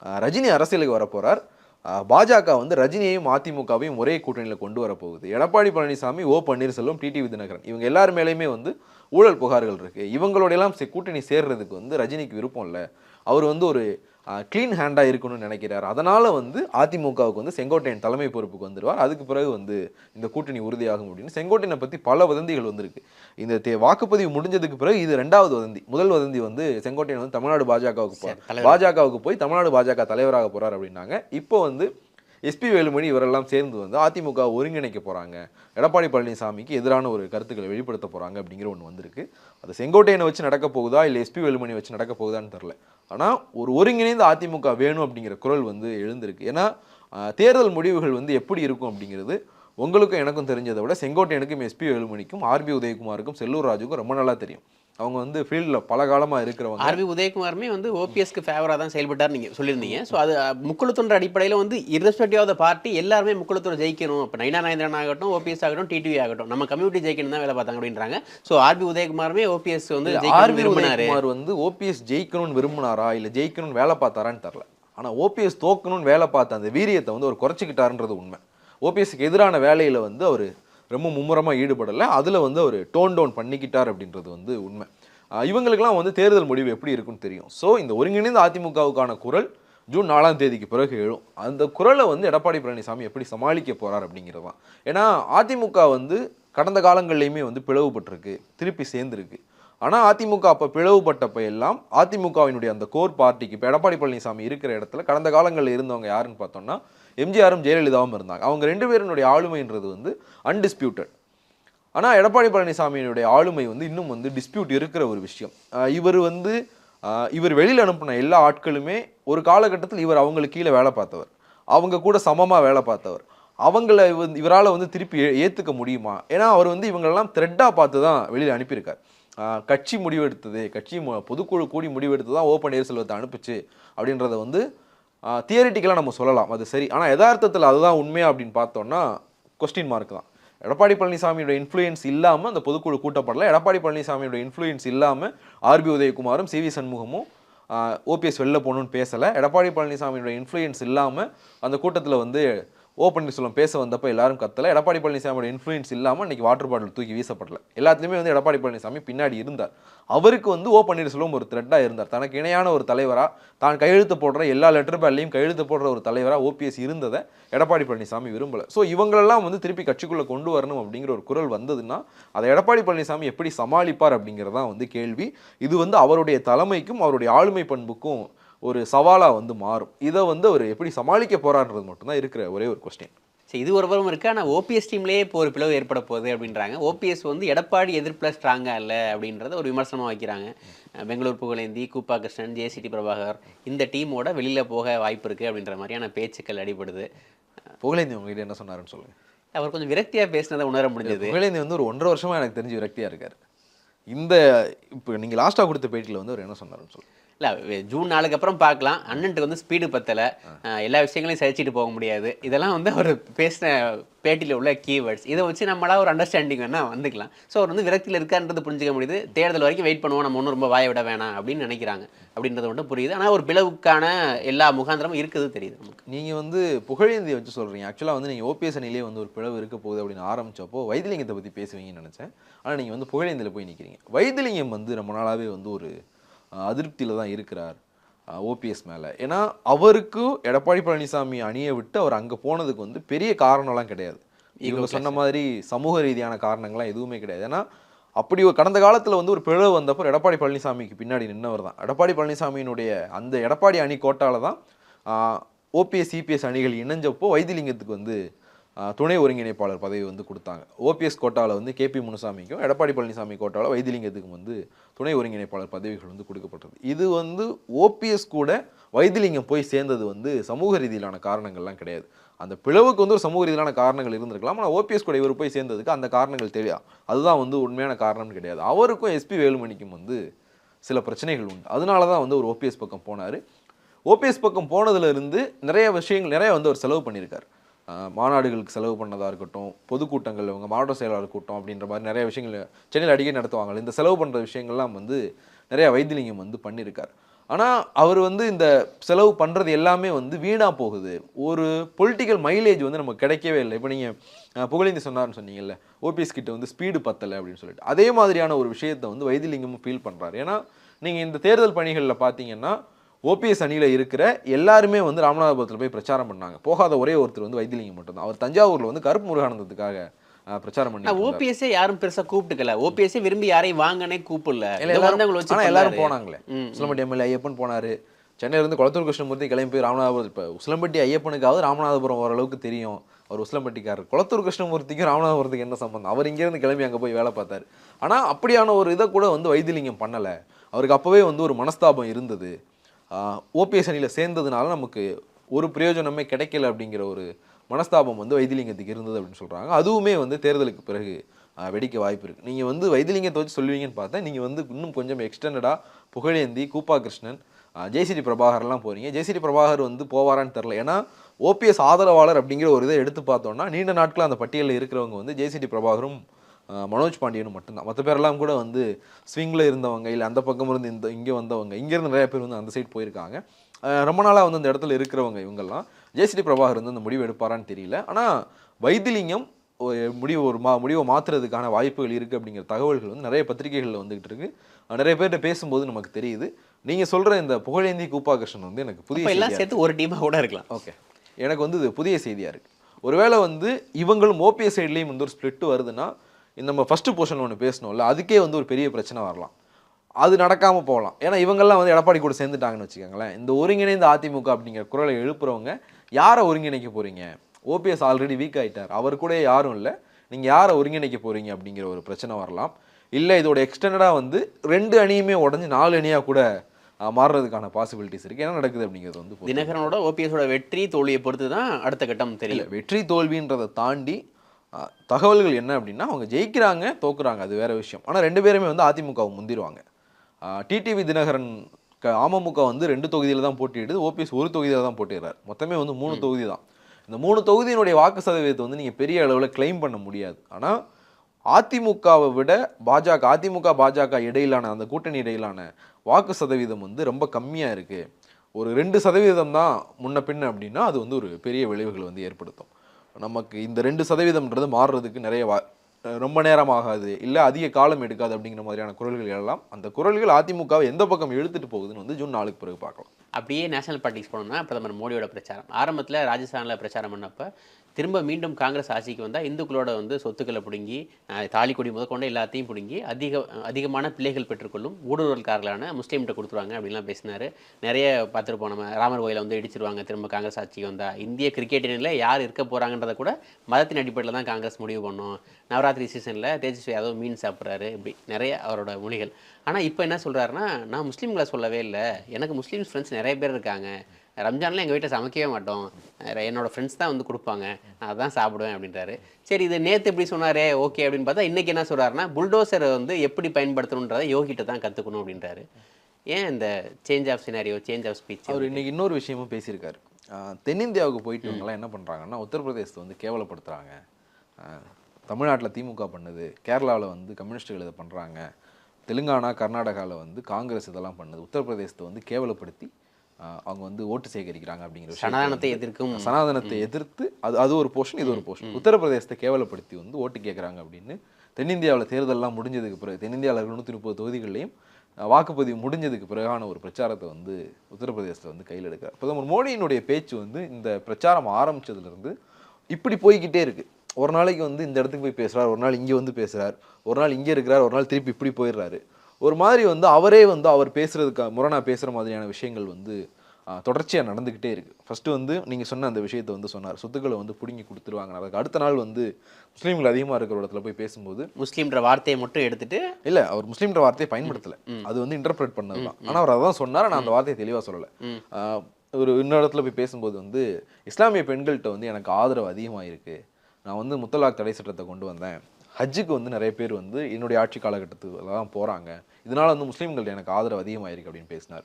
ரஜினி அரசியலுக்கு வரப்போகிறார் பாஜக வந்து ரஜினியையும் அதிமுகவையும் ஒரே கூட்டணியில் கொண்டு வரப்போகுது. எடப்பாடி பழனிசாமி ஓ பன்னீர்செல்வம் டிடிவி தினகரன் இவங்க எல்லார் மேலேயுமே வந்து ஊழல் புகார்கள் இருக்குது இவங்களோடையெல்லாம் சே- கூட்டணி சேர்றதுக்கு வந்து ரஜினிக்கு விருப்பம் இல்லை. அவர் வந்து ஒரு க்ளீன் ஹேண்டாக இருக்கணும்னு நினைக்கிறார். அதனால வந்து அதிமுகவுக்கு வந்து செங்கோட்டையன் தலைமை பொறுப்புக்கு வந்துடுவார். அதுக்கு பிறகு வந்து இந்த கூட்டணி உறுதியாகும் அப்படின்னு செங்கோட்டையனை பற்றி பல வதந்திகள் வந்திருக்கு. இந்த தே வாக்குப்பதிவு முடிஞ்சதுக்கு பிறகு இது ரெண்டாவது வதந்தி. முதல் வதந்தி வந்து செங்கோட்டையன் வந்து தமிழ்நாடு பாஜகவுக்கு போகிறார். பாஜகவுக்கு போய் தமிழ்நாடு பாஜக தலைவராக போறார் அப்படின்னாங்க. இப்போ வந்து எஸ்பி வேலுமணி இவரெல்லாம் சேர்ந்து வந்து அதிமுக ஒருங்கிணைக்க போகிறாங்க எடப்பாடி பழனிசாமிக்கு எதிரான ஒரு கருத்துக்களை வெளிப்படுத்த போகிறாங்க அப்படிங்கிற ஒன்று வந்திருக்கு. அது செங்கோட்டையனை வச்சு நடக்க போகுதா? இல்லை எஸ்பி வேலுமணி வச்சு நடக்க போகுதான்னு தெரில ஆனால் ஒரு ஒருங்கிணைந்த அதிமுக வேணும் அப்படிங்கிற குரல் வந்து எழுந்திருக்கு. ஏன்னா தேர்தல் முடிவுகள் வந்து எப்படி இருக்கும் அப்படிங்கிறது உங்களுக்கும் எனக்கும் தெரிஞ்சதை விட செங்கோட்டையனுக்கும் எஸ்பி வேலுமணிக்கும் ஆர்பி உதயகுமாருக்கும் செல்லூர் ராஜுக்கும் ரொம்ப நல்லா தெரியும். அவங்க வந்து ஃபீல்டில் பல காலமாக இருக்கிறவங்க. ஆர்பி உதயகுமாருமே வந்து ஓபிஎஸ்க்கு ஃபேவராக தான் செயல்பட்டார் நீங்கள் சொல்லியிருந்தீங்க. ஸோ அது முக்குளத்தொன்ற அடிப்படையில் வந்து ஆஃப் த பார்ட்டி எல்லாருமே முக்குளத்தூர் ஜெயிக்கணும். இப்போ நைனா நாயந்திரன் ஆகட்டும் ஓபிஎஸ் ஆகட்டும் டிடிவி ஆகட்டும் நம்ம கம்யூனிட்டி ஜெயிக்கணும் தான் வேலை பார்த்தாங்க அப்படின்றாங்க. ஸோ ஆர்பி உதயகுமாருமே ஓபிஎஸ் வந்து ஆர்பி விரும்பினாரு. உதயகுமார் வந்து ஓபிஎஸ் ஜெயிக்கணும்னு விரும்பினாரா இல்லை ஜெயிக்கணும்னு வேலை பார்த்தாரான்னு தெரில ஆனால் ஓபிஎஸ் தோக்கணும்னு வேலை பார்த்த அந்த வீரியத்தை வந்து அவர் குறைச்சிக்கிட்டாருன்றது உண்மை. ஓபிஎஸ்க்கு எதிரான வேலையில் வந்து அவர் ரொம்ப மும்முரமாக ஈடுபடலை. அதில் வந்து அவர் டோன் டவுன் பண்ணிக்கிட்டார் அப்படின்றது வந்து உண்மை. இவங்களுக்கெல்லாம் வந்து தேர்தல் முடிவு எப்படி இருக்குன்னு தெரியும். ஸோ இந்த ஒருங்கிணைந்த அதிமுகவுக்கான குரல் ஜூன் நாலாம் தேதிக்கு பிறகு எழும். அந்த குரலை வந்து எடப்பாடி பழனிசாமி எப்படி சமாளிக்க போகிறார் அப்படிங்கிறது தான் ஏன்னா அதிமுக வந்து கடந்த காலங்கள்லையுமே வந்து பிளவுபட்டிருக்கு திருப்பி சேர்ந்துருக்கு. ஆனால் அதிமுக அப்போ பிளவுபட்டப்ப எல்லாம் அதிமுகவினுடைய அந்த கோர் பார்ட்டிக்கு இப்போ எடப்பாடி பழனிசாமி இருக்கிற இடத்துல கடந்த காலங்களில் இருந்தவங்க யாருன்னு பார்த்தோம்னா எம்ஜிஆரும் ஜெயலலிதாவும் இருந்தாங்க. அவங்க ரெண்டு பேருனுடைய ஆளுமைன்றது வந்து அன்டிஸ்பியூட்டட் ஆனால் எடப்பாடி பழனிசாமியினுடைய ஆளுமை வந்து இன்னும் வந்து டிஸ்பியூட் இருக்கிற ஒரு விஷயம். இவர் வந்து இவர் வெளியில் அனுப்பின எல்லா ஆட்களுமே ஒரு காலகட்டத்தில் இவர் அவங்களுக்கு கீழே வேலை பார்த்தவர். அவங்க கூட சமமாக வேலை பார்த்தவர். அவங்கள வந்து இவரால் வந்து திருப்பி ஏ- முடியுமா? ஏன்னா அவர் வந்து இவங்களெல்லாம் த்ரெட்டாக பார்த்து தான் வெளியில் அனுப்பியிருக்கார். கட்சி முடிவெடுத்தது கட்சி பொதுக்குழு கூடி முடிவெடுத்து தான் ஓ பன்னீர்செல்வத்தை அனுப்பிச்சு அப்படின்றத வந்து தியரிட்டிக்கலாக நம்ம சொல்லலாம். அது சரி. ஆனால் யதார்த்தத்தில் அதுதான் உண்மையா அப்படின்னு பார்த்தோம்னா கொஸ்டின் மார்க் தான். எடப்பாடி பழனிசாமியோட இன்ஃப்ளூயன்ஸ் இல்லாமல் அந்த பொதுக்குழு கூட்டப்படல. எடப்பாடி பழனிசாமியோட இன்ஃப்ளூயன்ஸ் இல்லாமல் ஆர்பி உதயகுமாரும் சி வி சண்முகமும் ஓபிஎஸ் வெளில போகணும்னு பேசலை. எடப்பாடி பழனிசாமியோட இன்ஃப்ளூயன்ஸ் இல்லாமல் அந்த கூட்டத்தில் வந்து ஓ பன்னீர்செல்வம் பேச வந்தப்போ எல்லாரும் கத்தல. எடப்பாடி பழனிசாமியோட இன்ஃப்ளூயன்ஸ் இல்லாமல் இன்னைக்கு வாட்டர் பாட்டில் தூக்கி வீசப்படல. எல்லாத்துலேயுமே வந்து எடப்பாடி பழனிசாமி பின்னாடி இருந்தார். அவருக்கு வந்து ஓ பன்னீர்செல்வம் ஒரு த்ரெட்டாக இருந்தார். தனக்கு இணையான ஒரு தலைவராக தான் கையெழுத்து போடுற எல்லா லெட்டர் பேட்லையும் கையெழுத்து போடுற ஒரு தலைவராக ஓபிஎஸ் இருந்ததை எடப்பாடி பழனிசாமி விரும்பலை. ஸோ இவங்களெல்லாம் வந்து திருப்பி கட்சிக்குள்ளே கொண்டு வரணும் அப்படிங்கிற ஒரு குரல் வந்ததுன்னா அதை எடப்பாடி பழனிசாமி எப்படி சமாளிப்பார் அப்படிங்கிறது தான் வந்து கேள்வி. இது வந்து அவருடைய தலைமைக்கும் அவருடைய ஆளுமை பண்புக்கும் ஒரு சவாலாக வந்து மாறும். இதை வந்து அவர் எப்படி சமாளிக்க போறான்றது மட்டும்தான் இருக்கிற ஒரே ஒரு கொஸ்டின் சரி இது ஒரு புறம் இருக்கு. ஆனால் ஓபிஎஸ் டீம்லேயே இப்போ ஒரு பிளவு ஏற்பட போகுது அப்படின்றாங்க. ஓபிஎஸ் வந்து எடப்பாடி எதிர்ப்பில் ஸ்ட்ராங்காக இல்லை அப்படின்றத ஒரு விமர்சனமாக வைக்கிறாங்க. பெங்களூர் புகழேந்தி கூப்பா கிருஷ்ணன் ஜேசிடி பிரபாகர் இந்த டீமோட வெளியில் போக வாய்ப்பு இருக்குது அப்படின்ற மாதிரியான பேச்சுக்கள் அடிபடுது. புகழேந்தி உங்ககிட்ட என்ன சொன்னாருன்னு சொல்லுங்க. அவர் கொஞ்சம் விரக்தியாக பேசினதை உணர முடிஞ்சது. புகழேந்தி வந்து ஒரு ஒன்றரை வருஷமா எனக்கு தெரிஞ்சு விரக்தியா இருக்காரு. இந்த இப்போ நீங்க லாஸ்டா கொடுத்த பேட்டியில் வந்து அவர் என்ன சொன்னாருன்னு சொல்லுங்க. இல்லை ஜூன் நாளுக்கு அப்புறம் பார்க்கலாம். அண்ணன்ட்டு வந்து ஸ்பீடு பத்தலை. எல்லா விஷயங்களையும் சரிச்சிட்டு போக முடியாது. இதெல்லாம் வந்து அவர் பேசின பேட்டியில் உள்ள கீவேர்ட்ஸ் இதை வச்சு நம்மளா ஒரு அண்டர்ஸ்டாண்டிங் வேணால் வந்துக்கலாம். ஸோ அவர் வந்து விரக்தியில் இருக்கான்றது புரிஞ்சுக்க முடியுது. தேர்தல் வரைக்கும் வெயிட் பண்ணுவோம். நம்ம ஒன்றும் ரொம்ப வாய விட வேணாம் அப்படின்னு நினைக்கிறாங்க. அப்படின்றது மட்டும் புரியுது. ஆனால் ஒரு பிளவுக்கான எல்லா முகாந்திரமும் இருக்குது தெரியுது நமக்கு. நீங்க வந்து புகழேந்தியை வச்சு சொல்றீங்க. ஆக்சுவலாக வந்து நீங்க ஓபிஎஸ் அணிலே வந்து ஒரு பிளவு இருக்க போகுது அப்படின்னு ஆரம்பிச்சப்போ வைத்திலிங்கத்தை பத்தி பேசுவீங்கன்னு நினைச்சேன். ஆனா நீங்க வந்து புகழேந்தியில் போய் நிக்கிறீங்க. வைத்திலிங்கம் வந்து ரொம்ப நாளாவே வந்து ஒரு அதிருப்தியில தான் இருக்கிறார் ஓபிஎஸ் மேல. ஏன்னா அவருக்கு எடப்பாடி பழனிசாமி அணியை விட்டு அவர் அங்க போனதுக்கு வந்து பெரிய காரணம்லாம் கிடையாது. இவங்க சொன்ன மாதிரி சமூக ரீதியான காரணங்கள்லாம் எதுவுமே கிடையாது. ஏன்னா அப்படி ஒரு கடந்த காலத்துல வந்து ஒரு பிளவு வந்தப்போ எடப்பாடி பழனிசாமிக்கு பின்னாடி நின்னவர் தான். எடப்பாடி பழனிசாமியினுடைய அந்த எடப்பாடி அணி கோட்டால தான் ஓபிஎஸ் சிபிஎஸ் அணிகள் இணைஞ்சப்போ வைத்திலிங்கத்துக்கு வந்து துணை ஒருங்கிணைப்பாளர் பதவி வந்து கொடுத்தாங்க. ஓபிஎஸ் கோட்டாவில் வந்து கேபி முனுசாமிக்கும் எடப்பாடி பழனிசாமி கோட்டாவில் வைத்திலிங்கத்துக்கும் வந்து துணை ஒருங்கிணைப்பாளர் பதவிகள் வந்து கொடுக்கப்பட்டது. இது வந்து ஓபிஎஸ் கூட வைத்திலிங்கம் போய் சேர்ந்தது வந்து சமூக ரீதியிலான காரணங்கள்லாம் கிடையாது. அந்த பிளவுக்கு வந்து ஒரு சமூக ரீதியிலான காரணங்கள் இருந்திருக்கலாம். ஆனால் ஓபிஎஸ் கூட இவர் போய் சேர்ந்ததுக்கு அந்த காரணங்கள் தெரியா அதுதான் வந்து உண்மையான காரணம்னு கிடையாது. அவருக்கும் எஸ்பி வேலுமணிக்கும் வந்து சில பிரச்சனைகள் உண்டு. அதனால தான் வந்து ஒரு ஓபிஎஸ் பக்கம் போனார். ஓபிஎஸ் பக்கம் போனதுலேருந்து நிறைய விஷயங்கள் நிறைய வந்து அவர் செலவு பண்ணியிருக்காரு. மாநாடுகளுக்கு செலவு பண்ணதாக இருக்கட்டும் பொதுக்கூட்டங்கள் இவங்க மாவட்ட செயலாளர் கூட்டம் அப்படின்ற மாதிரி நிறைய விஷயங்கள் சென்னையில் அடிக்கடி நடத்துவாங்க இந்த செலவு பண்ணுற விஷயங்கள்லாம் வந்து நிறைய வைத்திலிங்கம் வந்து பண்ணியிருக்கார். ஆனால் அவர் வந்து இந்த செலவு பண்ணுறது எல்லாமே வந்து வீணாக போகுது. ஒரு பொலிட்டிக்கல் மைலேஜ் வந்து நமக்கு கிடைக்கவே இல்லை. இப்போ நீங்கள் புகழேந்தி சொன்னார்னு சொன்னீங்கல்ல ஓபிஎஸ் கிட்ட வந்து ஸ்பீடு பத்தலை அப்படின்னு சொல்லிட்டு. அதே மாதிரியான ஒரு விஷயத்தை வந்து வைத்திலிங்கமும் ஃபீல் பண்ணுறாரு ஏன்னா நீங்கள் இந்த தேர்தல் பணிகளில் பார்த்தீங்கன்னா ஓபிஎஸ் அணியில் இருக்கிற எல்லாருமே வந்து ராமநாதபுரத்தில் போய் பிரச்சாரம் பண்ணாங்க. போகாத ஒரே ஒருத்தர் வந்து வைத்திலிங்கம் மட்டும்தான். அவர் தஞ்சாவூரில் வந்து கருப்பு முருகானந்தத்துக்காக பிரச்சாரம் பண்ணி ஓபிஎஸ்ஸே யாரும் பெருசா கூப்பிட்டுக்கல. ஓபிஎஸ்ஸே விரும்பி யாரையும் வாங்கனே கூப்பிடல. இதை எல்லாரும். போனாங்களே. ம், சுலமட்டி எம்எல்ஏ ஐயப்பன் போனாரு. சென்னையிலேருந்து குளத்தூர் கிருஷ்ணமூர்த்தி கிளம்பி போய் ராமநாதபுரம் இப்போ உசிலம்பட்டி ஐயப்பனுக்காவது ராமநாதபுரம் ஓரளவுக்கு தெரியும். அவர் உசிலம்பட்டிக்காரர். குளத்தூர் கிருஷ்ணமூர்த்திக்கும் ராமநாதபுரத்துக்கு என்ன சம்பந்தம்? அவர் இங்கேருந்து கிளம்பி அங்கே போய் வேலை பார்த்தாரு. ஆனால் அப்படியான ஒரு இதை கூட வந்து வைத்திலிங்கம் பண்ணலை. அவருக்கு அப்போவே வந்து ஒரு மனஸ்தாபம் இருந்தது. ஓபிஎஸ் அணியில் சேர்ந்ததுனால நமக்கு ஒரு பிரயோஜனமே கிடைக்கல அப்படிங்கிற ஒரு மனஸ்தாபம் வந்து வைத்திலிங்கத்துக்கு இருந்தது அப்படின்னு சொல்கிறாங்க அதுவுமே வந்து தேர்தலுக்கு பிறகு வெடிக்க வாய்ப்பு இருக்குது நீங்கள் வந்து வைத்திலிங்கத்தை வச்சு சொல்லுவீங்கன்னு பார்த்தா நீங்கள் வந்து இன்னும் கொஞ்சம் எக்ஸ்டெண்டடாக புகழேந்தி கூப்பா கிருஷ்ணன் ஜேசிடி பிரபாகர்லாம் போகிறீங்க ஜேசிடி பிரபாகர் வந்து போவாரான்னு தெரில ஏன்னா ஓபிஎஸ் ஆதரவாளர் அப்படிங்கிற ஒரு இதை எடுத்து பார்த்தோன்னா நீண்ட நாட்கள் அந்த பட்டியலில் இருக்கிறவங்க வந்து ஜேசிடி பிரபாகரும் மனோஜ் பாண்டியனும் மட்டும்தான். மற்ற பேரெல்லாம் கூட வந்து ஸ்விங்கில் இருந்தவங்க இல்லை அந்த பக்கம் இருந்து இந்த இங்கே வந்தவங்க இங்கேருந்து நிறைய பேர் வந்து அந்த சைடு போயிருக்காங்க. ரொம்ப நாளாக வந்து அந்த இடத்துல இருக்கிறவங்க இவங்கெல்லாம். ஜேசிடி பிரபாகர் வந்து அந்த முடிவு எடுப்பாரான்னு தெரியல. ஆனால் வைத்திலிங்கம் முடிவு ஒரு மா முடிவை மாற்றுறதுக்கான வாய்ப்புகள் இருக்குது அப்படிங்கிற தகவல்கள் வந்து நிறைய பத்திரிகைகளில் வந்துகிட்டு இருக்கு. அஹ் நிறைய பேர்கிட்ட பேசும்போது நமக்கு தெரியுது. நீங்கள் சொல்கிற இந்த புகழேந்தி கூப்பா கிருஷ்ணன் வந்து எனக்கு புதிய எல்லாம் சேர்த்து ஒரு டீமாக கூட இருக்கலாம். ஓகே. எனக்கு வந்து இது புதிய செய்தியாக இருக்குது ஒருவேளை வந்து இவங்களும் ஓபிஎஸ் சைட்லேயும் வந்து ஒரு ஸ்ப்ளிட் வருதுன்னா நம்ம ஃபஸ்ட்டு போர்ஷன் ஒன்று பேசணும்ல அதுக்கே வந்து ஒரு பெரிய பிரச்சனை வரலாம். அது நடக்காமல் போகலாம். ஏன்னா இவங்கெல்லாம் வந்து எடப்பாடி கூட சேர்ந்துட்டாங்கன்னு வச்சுக்கோங்களேன். இந்த ஒருங்கிணைந்த அதிமுக அப்படிங்கிற குரலை எழுப்புறவங்க யாரை ஒருங்கிணைக்க போகிறீங்க ஓபிஎஸ் ஆல்ரெடி வீக் ஆயிட்டார். அவர் கூட யாரும் இல்லை. நீங்கள் யாரை ஒருங்கிணைக்க போகிறீங்க அப்படிங்கிற ஒரு பிரச்சனை வரலாம். இல்லை இதோட எக்ஸ்டெண்டடாக வந்து ரெண்டு அணியுமே உடஞ்சி நாலு அணியாக கூட மாறுறதுக்கான பாசிபிலிட்டிஸ் இருக்குது என்ன நடக்குது அப்படிங்கிறது வந்து. தினகரனோட ஓபிஎஸோட வெற்றி தோல்வியை பொறுத்து தான் அடுத்த கட்டம் தெரியும் வெற்றி தோல்வின்றதை தாண்டி தகவல்கள் என்ன அப்படின்னா அவங்க ஜெயிக்கிறாங்க தோக்குறாங்க. அது வேற விஷயம். ஆனால் ரெண்டு பேருமே வந்து அதிமுகவை முந்திருவாங்க. டிடிவி தினகரன் க அமமுக வந்து ரெண்டு தொகுதியில் தான் போட்டியிடுது. ஓபிஎஸ் ஒரு தொகுதியில் தான் போட்டிடுறாரு மொத்தமே வந்து மூணு தொகுதி தான். இந்த மூணு தொகுதியினுடைய வாக்கு சதவீதத்தை வந்து நீங்கள் பெரிய அளவில் claim பண்ண முடியாது. ஆனால் அதிமுகவை விட பாஜக அதிமுக பாஜக இடையிலான அந்த கூட்டணி இடையிலான வாக்கு சதவீதம் வந்து ரொம்ப கம்மியாக இருக்குது ஒரு ரெண்டு சதவீதம் தான் முன்ன பின்ன அப்படின்னா அது வந்து ஒரு பெரிய விளைவுகளை வந்து ஏற்படுத்தும். நமக்கு இந்த ரெண்டு சதவீதம்ன்றது மாறுறதுக்கு நிறைய வா ரொம்ப நேரம் ஆகாது இல்லை அதிக காலம் எடுக்காது அப்படிங்கிற மாதிரியான குரல்கள் எழலாம் அந்த குரல்கள் அதிமுகவை எந்த பக்கம் இழுத்துட்டு போகுதுன்னு வந்து ஜூன் நாலுக்கு பிறகு பார்க்கலாம். அப்படியே நேஷனல் பார்ட்டிஸ் போனோம்னா பிரதமர் மோடியோட பிரச்சாரம். ஆரம்பத்தில் ராஜஸ்தானில் பிரச்சாரம் பண்ணப்போ திரும்ப மீண்டும் காங்கிரஸ் ஆட்சிக்கு வந்தால் இந்துக்களோட வந்து சொத்துக்களை பிடுங்கி தாலிக்கொடி முதற்கொண்ட எல்லாத்தையும் பிடுங்கி அதிக அதிகமான பிள்ளைகள் பெற்றுக்கொள்ளும் ஊடுருவல்காரர்களான முஸ்லீம்கிட்ட கொடுத்துருவாங்க அப்படின்லாம் பேசினாரு. நிறைய பார்த்துருப்போம். நம்ம ராமர் கோயிலை வந்து இடிச்சிருவாங்க திரும்ப காங்கிரஸ் ஆட்சிக்கு வந்தால் இந்திய கிரிக்கெட் அணியில் யார் இருக்க போகிறாங்கன்றத கூட மதத்தின் அடிப்படையில் தான் காங்கிரஸ் முடிவு பண்ணும். நவராத்திரி சீசனில் தேஜஸ்வி யாதவ் மீன் சாப்பிட்றாரு. இப்படி நிறைய அவரோட மொழிகள். ஆனால் இப்போ என்ன சொல்கிறாருன்னா நான் முஸ்லீம்களை சொல்லவே இல்லை. எனக்கு முஸ்லீம்ஸ் ஃப்ரெண்ட்ஸ் நிறைய பேர் இருக்காங்க. ரம்ஜான்லாம் எங்கள் வீட்டில் சமைக்கவே மாட்டோம். அஹ் என்னோட ஃப்ரெண்ட்ஸ் தான் வந்து கொடுப்பாங்க. நான் அதான் சாப்பிடுவேன் அப்படின்றாரு. சரி இது நேற்று எப்படி சொன்னாரே ஓகே அப்படின்னு பார்த்தா இன்றைக்கி என்ன சொல்கிறாருன்னா புல்டோசரை வந்து எப்படி பயன்படுத்தணுன்றதை யோகிட்ட தான் கற்றுக்கணும் அப்படின்றாரு. ஏன் இந்த change of scenario change of speech அவர் இன்னைக்கு இன்னொரு விஷயமும் பேசியிருக்காரு. தென்னிந்தியாவுக்கு போயிட்டு இவங்கெல்லாம் என்ன பண்ணுறாங்கன்னா உத்தரப்பிரதேசத்தை வந்து கேவலப்படுத்துகிறாங்க தமிழ்நாட்டில் திமுக பண்ணுது கேரளாவில் வந்து கம்யூனிஸ்டுகள் இதை பண்ணுறாங்க தெலுங்கானா கர்நாடகாவில் வந்து காங்கிரஸ் இதெல்லாம் பண்ணுது உத்தரப்பிரதேசத்தை வந்து கேவலப்படுத்தி அவங்க வந்து ஓட்டு சேகரிக்கிறாங்க அப்படிங்கிற சனாதனத்தை எதிர்க்கும் சனாதனத்தை எதிர்த்து அது அது ஒரு போர்ஷன் இது ஒரு போர்ஷன் உத்தரப்பிரதேசத்தை கேவலப்படுத்தி வந்து ஓட்டு கேட்குறாங்க அப்படின்னு தென்னிந்தியாவில் தேர்தல்லாம் முடிஞ்சதுக்கு பிறகு தென்னிந்தியாவில் இருநூத்தி முப்பது தொகுதிகள்லையும் அஹ், வாக்குப்பதிவு முடிஞ்சதுக்கு பிறகான ஒரு பிரச்சாரத்தை வந்து உத்தரப்பிரதேசத்தில் வந்து கையில் எடுக்கிறார். பிரதமர் மோடியினுடைய பேச்சு வந்து இந்த பிரச்சாரம் ஆரம்பிச்சதுலேருந்து இப்படி போய்கிட்டே இருக்கு. ஒரு நாளைக்கு வந்து இந்த இடத்துக்கு போய் பேசுறார் ஒரு நாள் இங்கே வந்து பேசுறார் ஒரு நாள் இங்கே இருக்கிறார் ஒரு நாள் திருப்பி இப்படி போயிடுறாரு. ஒரு மாதிரி வந்து அவரே வந்து அவர் பேசுறதுக்கு முரணா பேசுகிற மாதிரியான விஷயங்கள் வந்து தொடர்ச்சியாக நடந்துக்கிட்டே இருக்கு. ஃபர்ஸ்ட் வந்து நீங்கள் சொன்ன அந்த விஷயத்தை வந்து சொன்னார். சொத்துக்களை வந்து பிடுங்கி கொடுத்துருவாங்க அதுக்கு அடுத்த நாள் வந்து முஸ்லீம்கள் அதிகமாக இருக்கிற இடத்துல போய் பேசும்போது முஸ்லீம்ன்ற வார்த்தையை மட்டும் எடுத்துட்டு இல்ல அவர் முஸ்லீம்ன்ற வார்த்தையை பயன்படுத்தல. அது வந்து இன்டர்பிரேட் பண்ணது தான். ஆனால் அவர் அதான் சொன்னார். நான் அந்த வார்த்தையை தெளிவாக சொல்லலை. ஒரு இன்னொரு இடத்துல போய் பேசும்போது வந்து இஸ்லாமிய பெண்கள்கிட்ட வந்து எனக்கு ஆதரவு அதிகமாக இருக்கு நான் வந்து முத்தலாக் தடை சட்டத்தை கொண்டு வந்தேன். ஹஜ்ஜுக்கு வந்து நிறைய பேர் வந்து என்னுடைய ஆட்சி காலகட்டத்துல தான் போகிறாங்க இதனால வந்து முஸ்லீம்கள்ட்ட எனக்கு ஆதரவு அதிகமாக இருக்கு அப்படின்னு பேசினார்.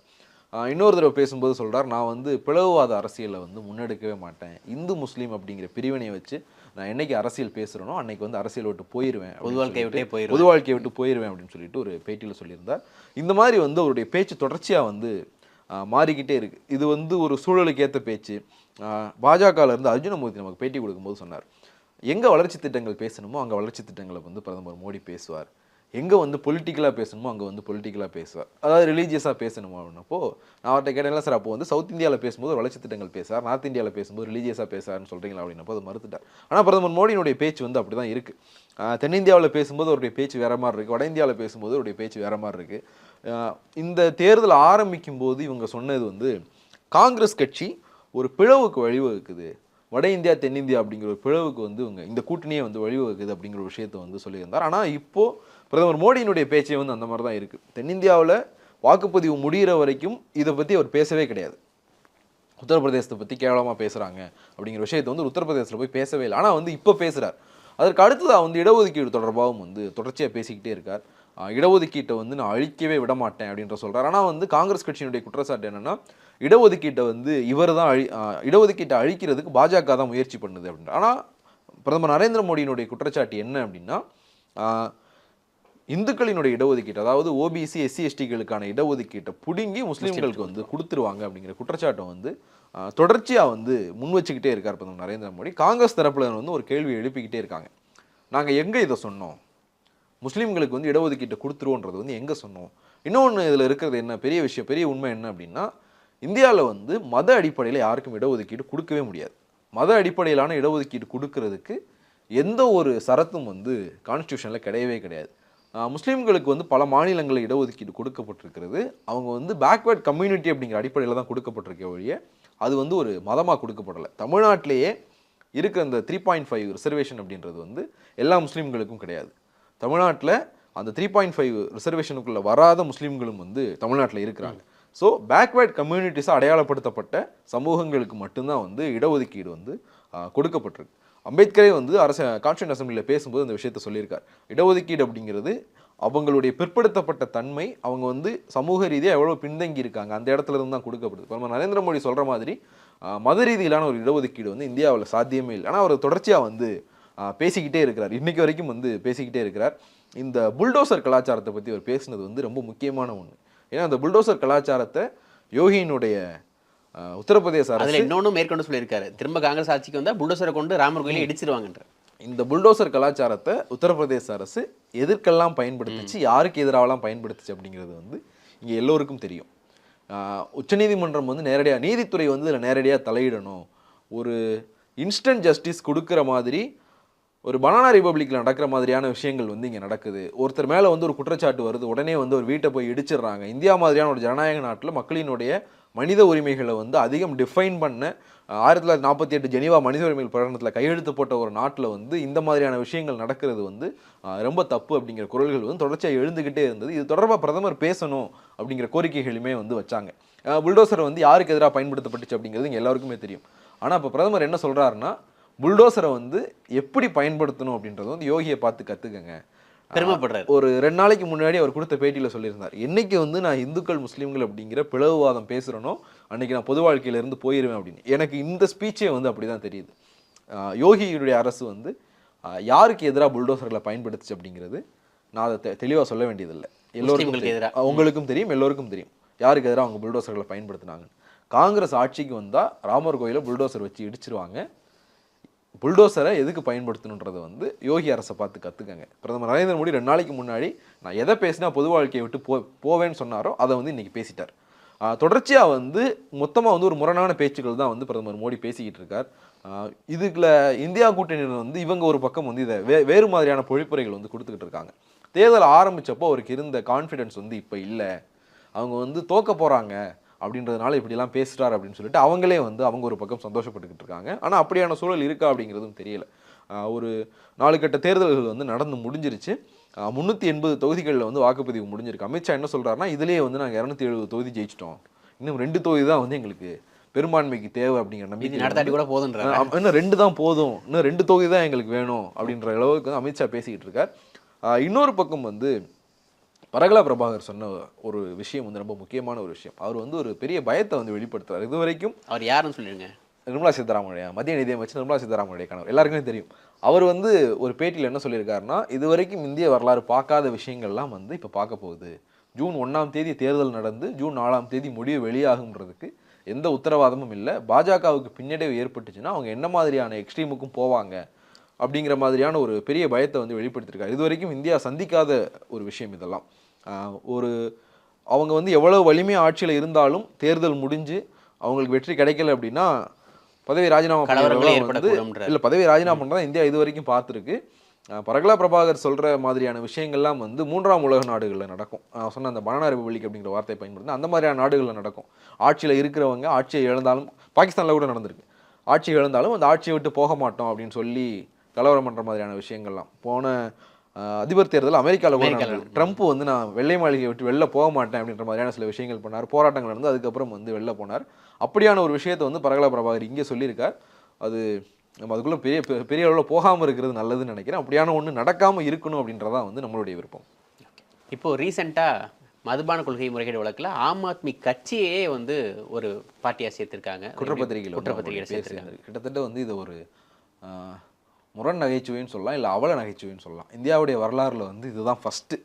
இன்னொரு தடவை பேசும்போது சொல்றார் நான் வந்து பிளவுவாத அரசியலை வந்து முன்னெடுக்கவே மாட்டேன். இந்து முஸ்லீம் அப்படிங்கிற பிரிவினையை வச்சு நான் என்னைக்கு அரசியல் பேசுகிறேனோ அன்னைக்கு வந்து அரசியல் விட்டு அப்படின்னு பொது வாழ்க்கையை விட்டே போயிருவேன். பொது வாழ்க்கையை விட்டு போயிருவேன் அப்படின்னு சொல்லிட்டு ஒரு பேட்டியில் சொல்லியிருந்தார். இந்த மாதிரி வந்து அவருடைய பேச்சு தொடர்ச்சியாக வந்து மாறிக்கிட்டே இருக்கு. இது வந்து ஒரு சூழலுக்கு ஏற்ற பேச்சு. இருந்து அர்ஜுனமூர்த்தி நமக்கு பேட்டி கொடுக்கும்போது சொன்னார் எங்கே வளர்ச்சி திட்டங்கள் பேசணுமோ அங்கே வளர்ச்சி திட்டங்களை வந்து பிரதமர் மோடி பேசுவார். எங்கே வந்து பொலிட்டிக்கலாக பேசணுமோ அங்கே வந்து பொலிட்டிக்கலாக பேசுவார் அதாவது ரிலீஜியஸாக பேசணுமோ அப்படின்னப்போ நான் அவர்கிட்ட கேட்டேன்ல சார் அப்போ வந்து சவுத் இந்தியாவில் பேசும்போது வளர்ச்சி திட்டங்கள் பேசார் நார்த் இந்தியாவில் பேசும்போது ரிலீஜியஸாக பேசுவார்னு சொல்கிறீங்களா அப்படின்னப்போ அதை மறுத்துட்டார். ஆனால் பிரதமர் மோடியினுடைய பேச்சு வந்து அப்படி தான் இருக்குது தென்னிந்தியாவில் பேசும்போது அவருடைய பேச்சு வேற மாதிரி இருக்குது வட இந்தியாவில் பேசும்போது அவருடைய பேச்சு வேறு மாதிரி இருக்குது இந்த தேர்தல் ஆரம்பிக்கும் போது இவங்க சொன்னது வந்து காங்கிரஸ் கட்சி ஒரு பிளவுக்கு வழிவகுக்குது. வட இந்தியா தென்னிந்தியா அப்படிங்கிற ஒரு பிளவுக்கு வந்து இவங்க இந்த கூட்டணியே வந்து வழிவகுக்குது அப்படிங்கிற ஒரு விஷயத்தை வந்து சொல்லியிருந்தார். ஆனால் இப்போது பிரதமர் மோடியினுடைய பேச்சே வந்து அந்த மாதிரி தான் இருக்குது தென்னிந்தியாவில் வாக்குப்பதிவு முடிகிற வரைக்கும் இதை பற்றி அவர் பேசவே கிடையாது. உத்தரப்பிரதேசத்தை பற்றி கேவலமாக பேசுகிறாங்க அப்படிங்கிற விஷயத்தை வந்து உத்தரப்பிரதேசத்தில் போய் பேசவே இல்லை. ஆனால் வந்து இப்போ பேசுகிறார் அதற்கு அடுத்ததாக வந்து இடஒதுக்கீடு தொடர்பாகவும் வந்து தொடர்ச்சியாக பேசிக்கிட்டே இருக்கார். இடஒதுக்கீட்டை வந்து நான் அழிக்கவே விட மாட்டேன் அப்படின்ற சொல்கிறார் ஆனால் வந்து காங்கிரஸ் கட்சியினுடைய குற்றச்சாட்டு என்னென்னா இடஒதுக்கீட்டை வந்து இவர் தான் அழி இடஒதுக்கீட்டை அழிக்கிறதுக்கு பாஜக தான் முயற்சி பண்ணுது அப்படின்ற. ஆனால் பிரதமர் நரேந்திர மோடியினுடைய குற்றச்சாட்டு என்ன அப்படின்னா இந்துக்களினுடைய இடஒதுக்கீடு அதாவது ஓபிசி எஸ்சி எஸ்டிகளுக்கான இடஒதுக்கீட்டை பிடுங்கி முஸ்லீம்களுக்கு வந்து கொடுத்துருவாங்க அப்படிங்கிற குற்றச்சாட்டை வந்து ஆஹ், தொடர்ச்சியா வந்து முன் வச்சுக்கிட்டே இருக்கார் பிரதமர் நரேந்திர மோடி. காங்கிரஸ் தரப்புல வந்து ஒரு கேள்வி எழுப்பிக்கிட்டே இருக்காங்க. நாங்க எங்க இதை சொன்னோம்? முஸ்லீம்களுக்கு வந்து இடஒதுக்கீட்டை கொடுத்துருவோன்றது வந்து எங்க சொன்னோம்? இன்னொன்று இதில் இருக்கிறது என்ன? பெரிய விஷயம் பெரிய உண்மை என்ன அப்படின்னா இந்தியாவில் வந்து மத அடிப்படையில் யாருக்கும் இடஒதுக்கீடு கொடுக்கவே முடியாது. மத அடிப்படையிலான இடஒதுக்கீடு கொடுக்கறதுக்கு எந்த ஒரு சரத்தும் வந்து கான்ஸ்டியூஷனில் கிடையவே கிடையாது. முஸ்லீம்களுக்கு வந்து பல மாநிலங்களில் இடஒதுக்கீடு கொடுக்கப்பட்டிருக்கிறது. அவங்க வந்து பேக்வேர்ட் கம்யூனிட்டி அப்படிங்கிற அடிப்படையில் தான் கொடுக்கப்பட்டிருக்க ஒழிய அது வந்து ஒரு மதமாக கொடுக்கப்படலை. தமிழ்நாட்டிலேயே இருக்க அந்த த்ரீ பாயிண்ட் ஃபைவ் ரிசர்வேஷன் அப்படின்றது வந்து எல்லா முஸ்லீம்களுக்கும் கிடையாது. தமிழ்நாட்டில் அந்த த்ரீ பாயிண்ட் ஃபைவ் ரிசர்வேஷனுக்குள்ளே வராத முஸ்லீம்களும் வந்து தமிழ்நாட்டில் இருக்கிறாங்க. ஸோ பேக்வேர்ட் கம்யூனிட்டிஸாக அடையாளப்படுத்தப்பட்ட சமூகங்களுக்கு மட்டும்தான் வந்து இடஒதுக்கீடு வந்து கொடுக்கப்பட்டிருக்கு. அம்பேத்கரே வந்து அரச கான்ஸ்டியூன் அசம்பிளியில் பேசும்போது இந்த விஷயத்தை சொல்லியிருக்கார். இடஒதுக்கீடு அப்படிங்கிறது அவங்களுடைய பிற்படுத்தப்பட்ட தன்மை அவங்க வந்து சமூக ரீதியாக எவ்வளோ பின்தங்கி இருக்காங்க அந்த இடத்துல இருந்து தான் கொடுக்கப்படுது. இப்போ நம்ம நரேந்திர மோடி சொல்கிற மாதிரி மத ரீதியிலான ஒரு இடஒதுக்கீடு வந்து இந்தியாவில் சாத்தியமே இல்லை. ஆனால் அவர் தொடர்ச்சியாக வந்து பேசிக்கிட்டே இருக்கிறார். இன்றைக்கு வரைக்கும் வந்து பேசிக்கிட்டே இருக்கிறார். இந்த புல்டோசர் கலாச்சாரத்தை பற்றி அவர் பேசினது வந்து ரொம்ப முக்கியமான ஒன்று ஏன்னா அந்த புல்டோசர் கலாச்சாரத்தை யோகியினுடைய உத்தரப்பிரதேச அரசு அதுல இன்னொன்னு மேற்கொண்டு சொல்லியிருக்காரு. திரும்ப காங்கிரஸ் ஆட்சிக்கு வந்தா புல்டோசரை கொண்டு ராமர் கோயிலை இடிச்சிருவாங்கன்ற. இந்த புல்டோசர் கலாச்சாரத்தை உத்தரப்பிரதேச அரசு எதற்கெல்லாம் பயன்படுத்துச்சு யாருக்கு எதிராகலாம் பயன்படுத்துச்சு அப்படிங்கிறது வந்து இங்கே எல்லோருக்கும் தெரியும். உச்சநீதிமன்றம் வந்து நேரடியாக நீதித்துறை வந்து இதில் நேரடியாக தலையிடணும். ஒரு இன்ஸ்டன்ட் ஜஸ்டிஸ் கொடுக்குற மாதிரி ஒரு பனானா ரிபப்ளிக்கில் நடக்கிற மாதிரியான விஷயங்கள் வந்து இங்கே நடக்குது. ஒருத்தர் மேலே வந்து ஒரு குற்றச்சாட்டு வருது உடனே வந்து ஒரு வீட்டை போய் இடிச்சிடுறாங்க. இந்தியா மாதிரியான ஒரு ஜனநாயக நாட்டில் மக்களினுடைய மனித உரிமைகளை வந்து அதிகம் டிஃபைன் பண்ண ஆயிரத்தி தொள்ளாயிரத்தி நாற்பத்தி எட்டு ஜெனீவா மனித உரிமைகள் பிரகடனத்தில் கையெழுத்து போட்ட ஒரு நாட்டில் வந்து இந்த மாதிரியான விஷயங்கள் நடக்கிறது வந்து ரொம்ப தப்பு அப்படிங்கிற குரல்கள் வந்து தொடர்ச்சியாக எழுந்துக்கிட்டே இருந்தது. இது தொடர்பாக பிரதமர் பேசணும் அப்படிங்கிற கோரிக்கைகளுமே வந்து வச்சாங்க. புல்டோசர் வந்து யாருக்கு எதிராக பயன்படுத்தப்பட்டுச்சு அப்படிங்கிறது இங்கே எல்லாருக்குமே தெரியும். ஆனால் இப்போ பிரதமர் என்ன சொல்கிறாருன்னா புல்டோசரை வந்து எப்படி பயன்படுத்தணும் அப்படின்றது வந்து யோகியை பார்த்து கற்றுக்கங்க பெருமைப்படுறாரு. ஒரு ரெண்டு நாளைக்கு முன்னாடி அவர் கொடுத்த பேட்டியில் சொல்லியிருந்தார். என்னைக்கு வந்து நான் இந்துக்கள் முஸ்லீம்கள் அப்படிங்கிற பிளவுவாதம் பேசுகிறனோ அன்னைக்கு நான் பொது வாழ்க்கையில இருந்து போயிருவேன் அப்படின்னு. எனக்கு இந்த ஸ்பீச்சே வந்து அப்படி தான் தெரியுது யோகியுடைய அரசு வந்து யாருக்கு எதிராக புல்டோசர்களை பயன்படுத்துச்சு அப்படிங்கிறது நான் அதை தெ- தெளிவா சொல்ல வேண்டியதில்லை. எல்லோருக்கும் முஸ்லிம்களுக்கு தெரியும். எதிரா. உங்களுக்கும் தெரியும் எல்லோருக்கும் தெரியும். யாருக்கு எதிராக அவங்க புல்டோசர்களை பயன்படுத்தினாங்க காங்கிரஸ் ஆட்சிக்கு வந்தால் ராமர் கோயிலை புல்டோசர் வச்சு இடிச்சிருவாங்க. புல்டோசரை எதுக்கு பயன்படுத்தணுன்றதை வந்து யோகி அரசை பார்த்து கற்றுக்கங்க பிரதமர் நரேந்திர மோடி ரெண்டு நாளைக்கு முன்னாடி நான் எதை பேசினா பொது வாழ்க்கையை விட்டு போ போவேன்னு சொன்னாரோ அதை வந்து இன்னைக்கு பேசிட்டார். தொடர்ச்சியாக வந்து மொத்தமாக வந்து ஒரு முரணான பேச்சுக்கள் தான் வந்து பிரதமர் மோடி பேசிக்கிட்டு இருக்கார். இதுக்குள்ள இந்தியா கூட்டணியினர் வந்து இவங்க ஒரு பக்கம் வந்து இதை வே வேறு மாதிரியான பொழிப்புரைகள் வந்து கொடுத்துக்கிட்டு இருக்காங்க. தேர்தல் ஆரம்பிச்சப்போ அவருக்கு இருந்த கான்ஃபிடென்ஸ் வந்து இப்போ இல்லை. அவங்க வந்து தோக்க போகிறாங்க அப்படின்றதுனால இப்படிலாம் பேசுறாரு அப்படின்னு சொல்லிட்டு அவங்களே வந்து அவங்க ஒரு பக்கம் சந்தோஷப்பட்டுக்கிட்டு இருக்காங்க. ஆனால் அப்படியான சூழல் இருக்கா அப்படிங்கிறதும் தெரியல. ஒரு நாலு கட்ட தேர்தல்கள் வந்து நடந்து முடிஞ்சிருச்சு. முந்நூற்றி எண்பது தொகுதிகளில் வந்து வாக்குப்பதிவு முடிஞ்சிருக்கு. அமித்ஷா என்ன சொல்றாருன்னா இதுலேயே வந்து நாங்கள் இரநூத்தி எழுபது தொகுதி ஜெயிச்சிட்டோம். இன்னும் ரெண்டு தொகுதி தான் வந்து எங்களுக்கு பெரும்பான்மைக்கு தேவை அப்படிங்கிற நம்பிக்கை நடத்தாட்டி கூட ஆ, இன்னும் ரெண்டு தான் போதும். இன்னும் ரெண்டு தொகுதி தான் எங்களுக்கு வேணும் அப்படின்ற அளவுக்கு வந்து அமித்ஷா பேசிக்கிட்டு இருக்கார். இன்னொரு பக்கம் வந்து பரகலா பிரபாகர் சொன்ன ஒரு விஷயம் வந்து ரொம்ப முக்கியமான ஒரு விஷயம். அவர் வந்து ஒரு பெரிய பயத்தை வந்து வெளிப்படுத்துறார். இது வரைக்கும் அவர் யாருன்னு சொல்லிடுங்க. நிர்மலா சீதாராமனுடைய மத்திய நிதியமைச்சர் நிர்மலா சீதாராமனுடைய கணவர் எல்லாருக்குமே தெரியும். அவர் வந்து ஒரு பேட்டியில் என்ன சொல்லியிருக்காருன்னா இது வரைக்கும் இந்திய வரலாறு பார்க்காத விஷயங்கள்லாம் வந்து இப்போ பார்க்க போகுது. ஜூன் ஒன்றாம் தேதி தேர்தல் நடந்து ஜூன் நாலாம் தேதி முடிவு வெளியாகுன்றதுக்கு எந்த உத்தரவாதமும் இல்லை. பாஜகவுக்கு பின்னடைவு ஏற்பட்டுச்சுன்னா அவங்க என்ன மாதிரியான எக்ஸ்ட்ரீமுக்கும் போவாங்க? அப்படிங்கிற மாதிரியான ஒரு பெரிய பயத்தை வந்து வெளிப்படுத்தியிருக்காரு. இது வரைக்கும் இந்தியா சந்திக்காத ஒரு விஷயம் இதெல்லாம். ஒரு அவங்க வந்து எவ்வளவு வலிமையாக ஆட்சியில் இருந்தாலும் தேர்தல் முடிஞ்சு அவங்களுக்கு வெற்றி கிடைக்கல அப்படின்னா பதவி ராஜினாமா வந்து. இல்ல பதவி ராஜினாமா பண்ணதான் இந்தியா இது வரைக்கும் பார்த்துருக்கு. பரகலா பிரபாகர் சொல்கிற மாதிரியான விஷயங்கள்லாம் வந்து மூன்றாம் உலக நாடுகளில் நடக்கும். நான் சொன்ன அந்த பனானா ரிபப்ளிக் அப்படிங்கிற வார்த்தையை பயன்படுத்தி அந்த மாதிரியான நாடுகளில் நடக்கும். ஆட்சியில் இருக்கிறவங்க ஆட்சியை இழந்தாலும் பாகிஸ்தானில் கூட நடந்திருக்கு. ஆட்சி இழந்தாலும் அந்த ஆட்சியை விட்டு போக மாட்டோம் அப்படின்னு சொல்லி கலவரம் பண்ணுற மாதிரியான விஷயங்கள்லாம். போன அதிபர் தேர்தல் அமெரிக்காவில் கூட. ட்ரம்ப் வந்து நான் வெள்ளை மாளிகையை விட்டு வெளில போக மாட்டேன் அப்படின்ற மாதிரியான சில விஷயங்கள் பண்ணார். போராட்டங்கள் நடந்து அதுக்கப்புறம் வந்து வெளில போனார். அப்படியான ஒரு விஷயத்தை வந்து பரகலா பிரபாகர் இங்கே சொல்லியிருக்கார். அது நம்ம அதுக்குள்ளே பெரிய பெரிய அளவில் போகாமல் இருக்கிறது நல்லதுன்னு நினைக்கிறேன். அப்படியான ஒன்று நடக்காமல் இருக்கணும் அப்படின்றதான் வந்து நம்மளுடைய விருப்பம். இப்போ ரீசெண்டாக மதுபான கொள்கை முறைகேடு வழக்குல ஆம் ஆத்மி கட்சியே வந்து ஒரு பார்ட்டியா சேர்த்திருக்காங்க. குற்றப்பத்திரிகையில் பேர் சேர்த்திருக்காங்க. கிட்டத்தட்ட வந்து இது ஒரு முரண் நகைச்சுவைன்னு சொல்லலாம் இல்லை அவல நகைச்சுவைன்னு சொல்லலாம். இந்தியாவுடைய வரலாறில் வந்து இதுதான் ஃபஸ்ட்டு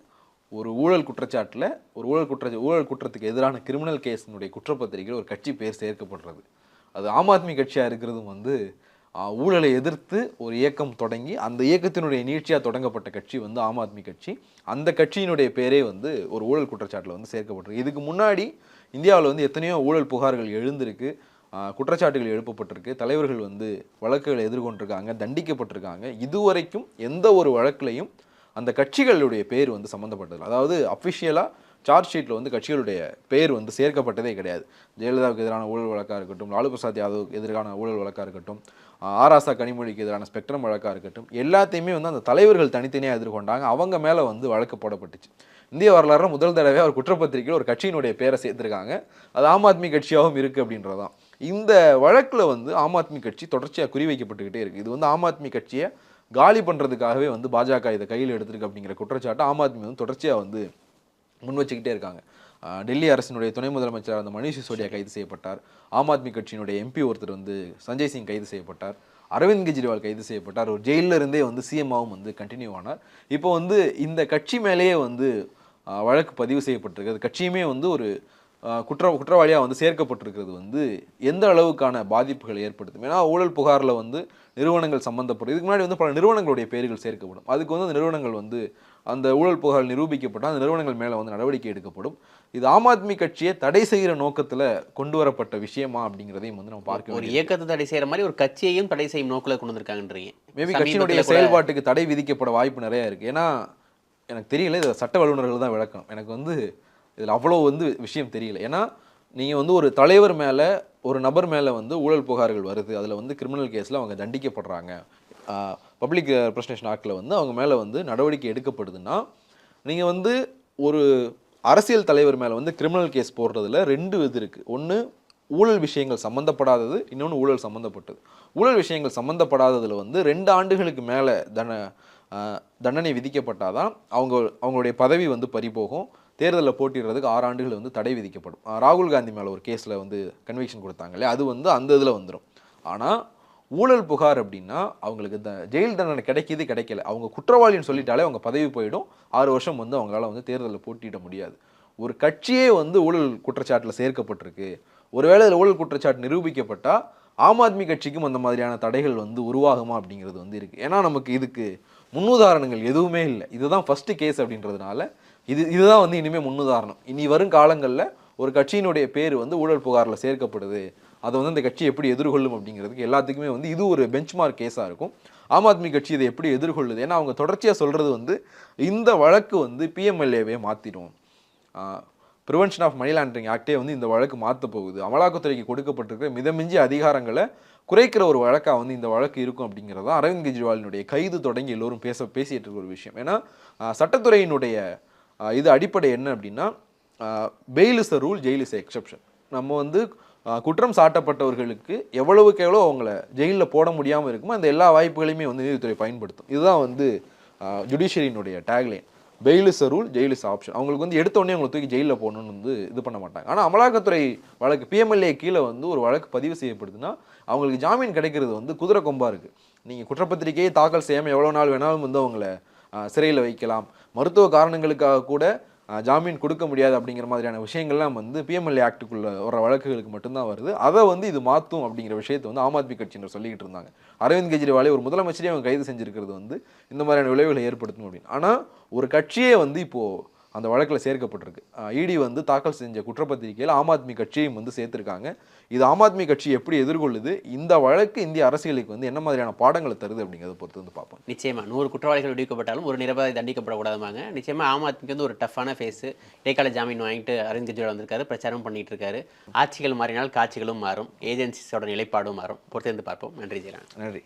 ஒரு ஊழல் குற்றச்சாட்டில் ஒரு ஊழல் குற்ற ஊழல் குற்றத்துக்கு எதிரான கிரிமினல் கேஸினுடைய குற்றப்பத்திரிகையில் ஒரு கட்சி பேர் சேர்க்கப்படுறது. அது ஆம் ஆத்மி கட்சியாக இருக்கிறதும் வந்து ஊழலை எதிர்த்து ஒரு இயக்கம் தொடங்கி அந்த இயக்கத்தினுடைய நீட்சியாக தொடங்கப்பட்ட கட்சி வந்து ஆம் ஆத்மி கட்சி. அந்த கட்சியினுடைய பேரே வந்து ஒரு ஊழல் குற்றச்சாட்டில் வந்து சேர்க்கப்பட்டிருக்கு இதுக்கு முன்னாடி இந்தியாவில் வந்து எத்தனையோ ஊழல் புகார்கள் எழுந்திருக்கு. குற்றச்சாட்டுகள் எழுப்பப்பட்டிருக்கு. தலைவர்கள் வந்து வழக்குகளை எதிர்கொண்டிருக்காங்க தண்டிக்கப்பட்டிருக்காங்க. இதுவரைக்கும் எந்த ஒரு வழக்குலையும் அந்த கட்சிகளுடைய பேர் வந்து சம்மந்தப்பட்டது அதாவது அஃபிஷியலாக சார்ஜ் ஷீட்டில் வந்து கட்சிகளுடைய பேர் வந்து சேர்க்கப்பட்டதே கிடையாது. ஜெயலலிதாவுக்கு எதிரான ஊழல் வழக்காக இருக்கட்டும் லாலு பிரசாத் யாதவுக்கு எதிரான ஊழல் வழக்காக இருக்கட்டும் ஆராசா கனிமொழிக்கு எதிரான ஸ்பெக்ட்ரம் வழக்காக இருக்கட்டும் எல்லாத்தையுமே வந்து அந்த தலைவர்கள் தனித்தனியாக எதிர்கொண்டாங்க. அவங்க மேலே வந்து வழக்கு போடப்பட்டுச்சு. இந்திய வரலாறு முதல் தடவை அவர் குற்றப்பத்திரிகையில் ஒரு கட்சியினுடைய பேரை சேர்த்துருக்காங்க. அது ஆம் ஆத்மி கட்சியாகவும் இருக்குது அப்படின்றதான் இந்த வழக்கில் வந்து ஆம் ஆத்மி கட்சி தொடர்ச்சியாக குறிவைக்கப்பட்டுக்கிட்டே இருக்குது இது வந்து ஆம் ஆத்மி கட்சியை காலி பண்ணுறதுக்காகவே வந்து பாஜக இதை கையில் எடுத்திருக்கு அப்படிங்கிற குற்றச்சாட்டு ஆம் ஆத்மி வந்து தொடர்ச்சியாக வந்து முன் வச்சுக்கிட்டே இருக்காங்க. டெல்லி அரசினுடைய துணை முதலமைச்சர் அந்த மணிஷ் சிசோடியா கைது செய்யப்பட்டார். ஆம் ஆத்மி கட்சியினுடைய எம்பி ஒருத்தர் வந்து சஞ்சய் சிங் கைது செய்யப்பட்டார். அரவிந்த் கெஜ்ரிவால் கைது செய்யப்பட்டார். ஒரு ஜெயிலில் இருந்தே வந்து சிஎம்மாவும் வந்து கண்டினியூ ஆனார். இப்போ வந்து இந்த கட்சி மேலேயே வந்து வழக்கு பதிவு செய்யப்பட்டிருக்கு. அது கட்சியுமே வந்து ஒரு குற்ற குற்றவாளியாக வந்து சேர்க்கப்பட்டிருக்கிறது வந்து எந்த அளவுக்கான பாதிப்புகளை ஏற்படுத்தும்? ஏன்னா ஊழல் புகாரில் வந்து நிறுவனங்கள் சம்மந்தப்படும் இதுக்கு முன்னாடி வந்து பல நிறுவனங்களுடைய பேர்கள் சேர்க்கப்படும். அதுக்கு வந்து அந்த நிறுவனங்கள் வந்து அந்த ஊழல் புகார் நிரூபிக்கப்பட்டால் அந்த நிறுவனங்கள் மேலே வந்து நடவடிக்கை எடுக்கப்படும். இது ஆம் ஆத்மி கட்சியை தடை செய்கிற நோக்கத்தில் கொண்டு வரப்பட்ட விஷயமா அப்படிங்கிறதையும் வந்து நம்ம பார்க்க ஒரு இயக்கத்தை தடை செய்யற மாதிரி ஒரு கட்சியையும் தடை செய்யும் நோக்கில் கொண்டு வந்திருக்காங்கன்றீங்க. மேபி கட்சியினுடைய கூட- செயல்பாட்டுக்கு தடை விதிக்கப்பட வாய்ப்பு நிறைய இருக்கு. ஏன்னா எனக்கு தெரியல இதை சட்ட வல்லுநர்கள் தான் விளக்கணும். எனக்கு வந்து இதில் அவ்வளோ வந்து விஷயம் தெரியல. ஏன்னா நீங்கள் வந்து ஒரு தலைவர் மேலே ஒரு நபர் மேலே வந்து ஊழல் புகார்கள் வருது. அதில் வந்து கிரிமினல் கேஸில் அவங்க தண்டிக்கப்படுறாங்க. பப்ளிக் ரெப்ரஸன்டேஷன் ஆக்டில் வந்து அவங்க மேலே வந்து நடவடிக்கை எடுக்கப்படுதுன்னா நீங்கள் வந்து ஒரு அரசியல் தலைவர் மேலே வந்து கிரிமினல் கேஸ் போடுறதுல ரெண்டு இது இருக்குது ஒன்று ஊழல் விஷயங்கள் சம்மந்தப்படாதது இன்னொன்று ஊழல் சம்மந்தப்பட்டது ஊழல் விஷயங்கள் சம்மந்தப்படாததில் வந்து ரெண்டு ஆண்டுகளுக்கு மேலே தன தண்டனை விதிக்கப்பட்டாதான் அவங்க அவங்களுடைய பதவி வந்து பறிபோகும். தேர்தலில் போட்டிடுறதுக்கு ஆறு ஆண்டுகள் வந்து தடை விதிக்கப்படும். ராகுல் காந்தி மேலே ஒரு கேஸில் வந்து கன்விக்ஷன் கொடுத்தாங்களே அது வந்து அந்த இதில் வந்துடும் ஆனால் ஊழல் புகார் அப்படின்னா அவங்களுக்கு த ஜெயில் தண்டனை கிடைக்கிது கிடைக்கல. அவங்க குற்றவாளின்னு சொல்லிட்டாலே அவங்க பதவி போயிடும். ஆறு வருஷம் வந்து அவங்களால வந்து தேர்தலில் போட்டியிட முடியாது. ஒரு கட்சியே வந்து ஊழல் குற்றச்சாட்டில் சேர்க்கப்பட்டிருக்கு. ஒருவேளை இதில் ஊழல் குற்றச்சாட்டு நிரூபிக்கப்பட்டால் ஆம் ஆத்மி கட்சிக்கும் அந்த மாதிரியான தடைகள் வந்து உருவாகுமா அப்படிங்கிறது வந்து இருக்குது ஏன்னா நமக்கு இதுக்கு முன்னுதாரணங்கள் எதுவுமே இல்லை. இதுதான் ஃபஸ்ட்டு கேஸ் அப்படின்றதுனால இது இதுதான் வந்து இனிமேல் முன்னுதாரணம். இனி வரும் காலங்களில் ஒரு கட்சியினுடைய பேர் வந்து ஊழல் புகாரில் சேர்க்கப்படுது. அதை வந்து அந்த கட்சி எப்படி எதிர்கொள்ளும் அப்படிங்கிறதுக்கு எல்லாத்துக்குமே வந்து இது ஒரு பெஞ்ச்மார்க் கேஸாக இருக்கும். ஆம் ஆத்மி கட்சி இதை எப்படி எதிர்கொள்ளுது? ஏன்னா அவங்க தொடர்ச்சியாக சொல்கிறது வந்து இந்த வழக்கு வந்து பிஎம்எல்ஏவே மாற்றிடும் ப்ரிவென்ஷன் ஆஃப் மணி லாண்டரிங் ஆக்டே வந்து இந்த வழக்கு மாற்ற போகுது. அமலாக்கத்துறைக்கு கொடுக்கப்பட்டிருக்கிற மிதமிஞ்சி அதிகாரங்களை குறைக்கிற ஒரு வழக்காக வந்து இந்த வழக்கு இருக்கும் அப்படிங்கிறது தான் அரவிந்த் கெஜ்ரிவாலினுடைய கைது தொடங்கி எல்லோரும் பேச பேசிகிட்டு இருக்க ஒரு விஷயம். ஏன்னா சட்டத்துறையினுடைய இது அடிப்படை என்ன அப்படின்னா bail is a rule jail is exception நம்ம வந்து குற்றம் சாட்டப்பட்டவர்களுக்கு எவ்வளவுக்கு எவ்வளோ அவங்கள ஜெயிலில் போட முடியாமல் இருக்குமோ அந்த எல்லா வாய்ப்புகளையுமே வந்து நீதித்துறை பயன்படுத்தும். இதுதான் வந்து ஜுடிஷியரியினுடைய tagline bail is a rule jail is option அவங்களுக்கு வந்து எடுத்தோடனே அவங்களை தூக்கி ஜெயிலில் போகணும்னு வந்து இது பண்ண மாட்டாங்க. ஆனால் அமலாக்கத்துறை வழக்கு பிஎம்எல்ஏ கீழே வந்து ஒரு வழக்கு பதிவு செய்யப்படுதுன்னா அவங்களுக்கு ஜாமீன் கிடைக்கிறது வந்து குதிரை கொம்பாக இருக்குது நீங்கள் குற்றப்பத்திரிகையை தாக்கல் செய்யாமல் எவ்வளோ நாள் வேணாலும் வந்து அவங்கள சிறையில் வைக்கலாம். மருத்துவ காரணங்களுக்காக கூட ஜாமீன் கொடுக்க முடியாது அப்படிங்கிற மாதிரியான விஷயங்கள்லாம் வந்து பிஎம்எல்ஏ ஆக்டுக்குள்ள வர வழக்குகளுக்கு மட்டும்தான் வருது. அதை வந்து இது மாற்றும் அப்படிங்கிற விஷயத்தை வந்து ஆம் ஆத்மி கட்சியினர் சொல்லிக்கிட்டு இருந்தாங்க. அரவிந்த் கெஜ்ரிவாலே ஒரு முதலமைச்சரே அவங்க கைது செஞ்சிருக்கிறது வந்து இந்த மாதிரியான விளைவுகளை ஏற்படுத்தும் அப்படின்னு. ஆனால் ஒரு கட்சியே வந்து இப்போது அந்த வழக்கில் சேர்க்கப்பட்டிருக்கு. இடி வந்து தாக்கல் செஞ்ச குற்றப்பத்திரிகையில் ஆம் ஆத்மி கட்சியையும் வந்து சேர்த்திருக்காங்க. இது ஆம் ஆத்மி கட்சி எப்படி எதிர்கொள்ளுது? இந்த வழக்கு இந்திய அரசியலுக்கு வந்து என்ன மாதிரியான பாடங்களை தருது அப்படிங்கிறத பொறுத்து வந்து பார்ப்போம். நிச்சயமா. நூறு குற்றவாளிகள் விடுவிக்கப்பட்டாலும் ஒரு நிரபராதி தண்டிக்கப்படக்கூடாதுமாங்க நிச்சயமா ஆம் ஆத்மிக்கு வந்து ஒரு டஃப்பான ஃபேஸ் இடைக்கால ஜாமீன் வாங்கிட்டு அரவிந்த் கெஜ்ரிவால் வந்திருக்காரு பிரச்சாரம் பண்ணிட்டு இருக்காரு ஆட்சிகள் மாறினால் காட்சிகளும் மாறும். ஏஜென்சிஸோட நிலைப்பாடும் மாறும். பொறுத்திருந்து பார்ப்போம். நன்றி ஜெயரான் நன்றி.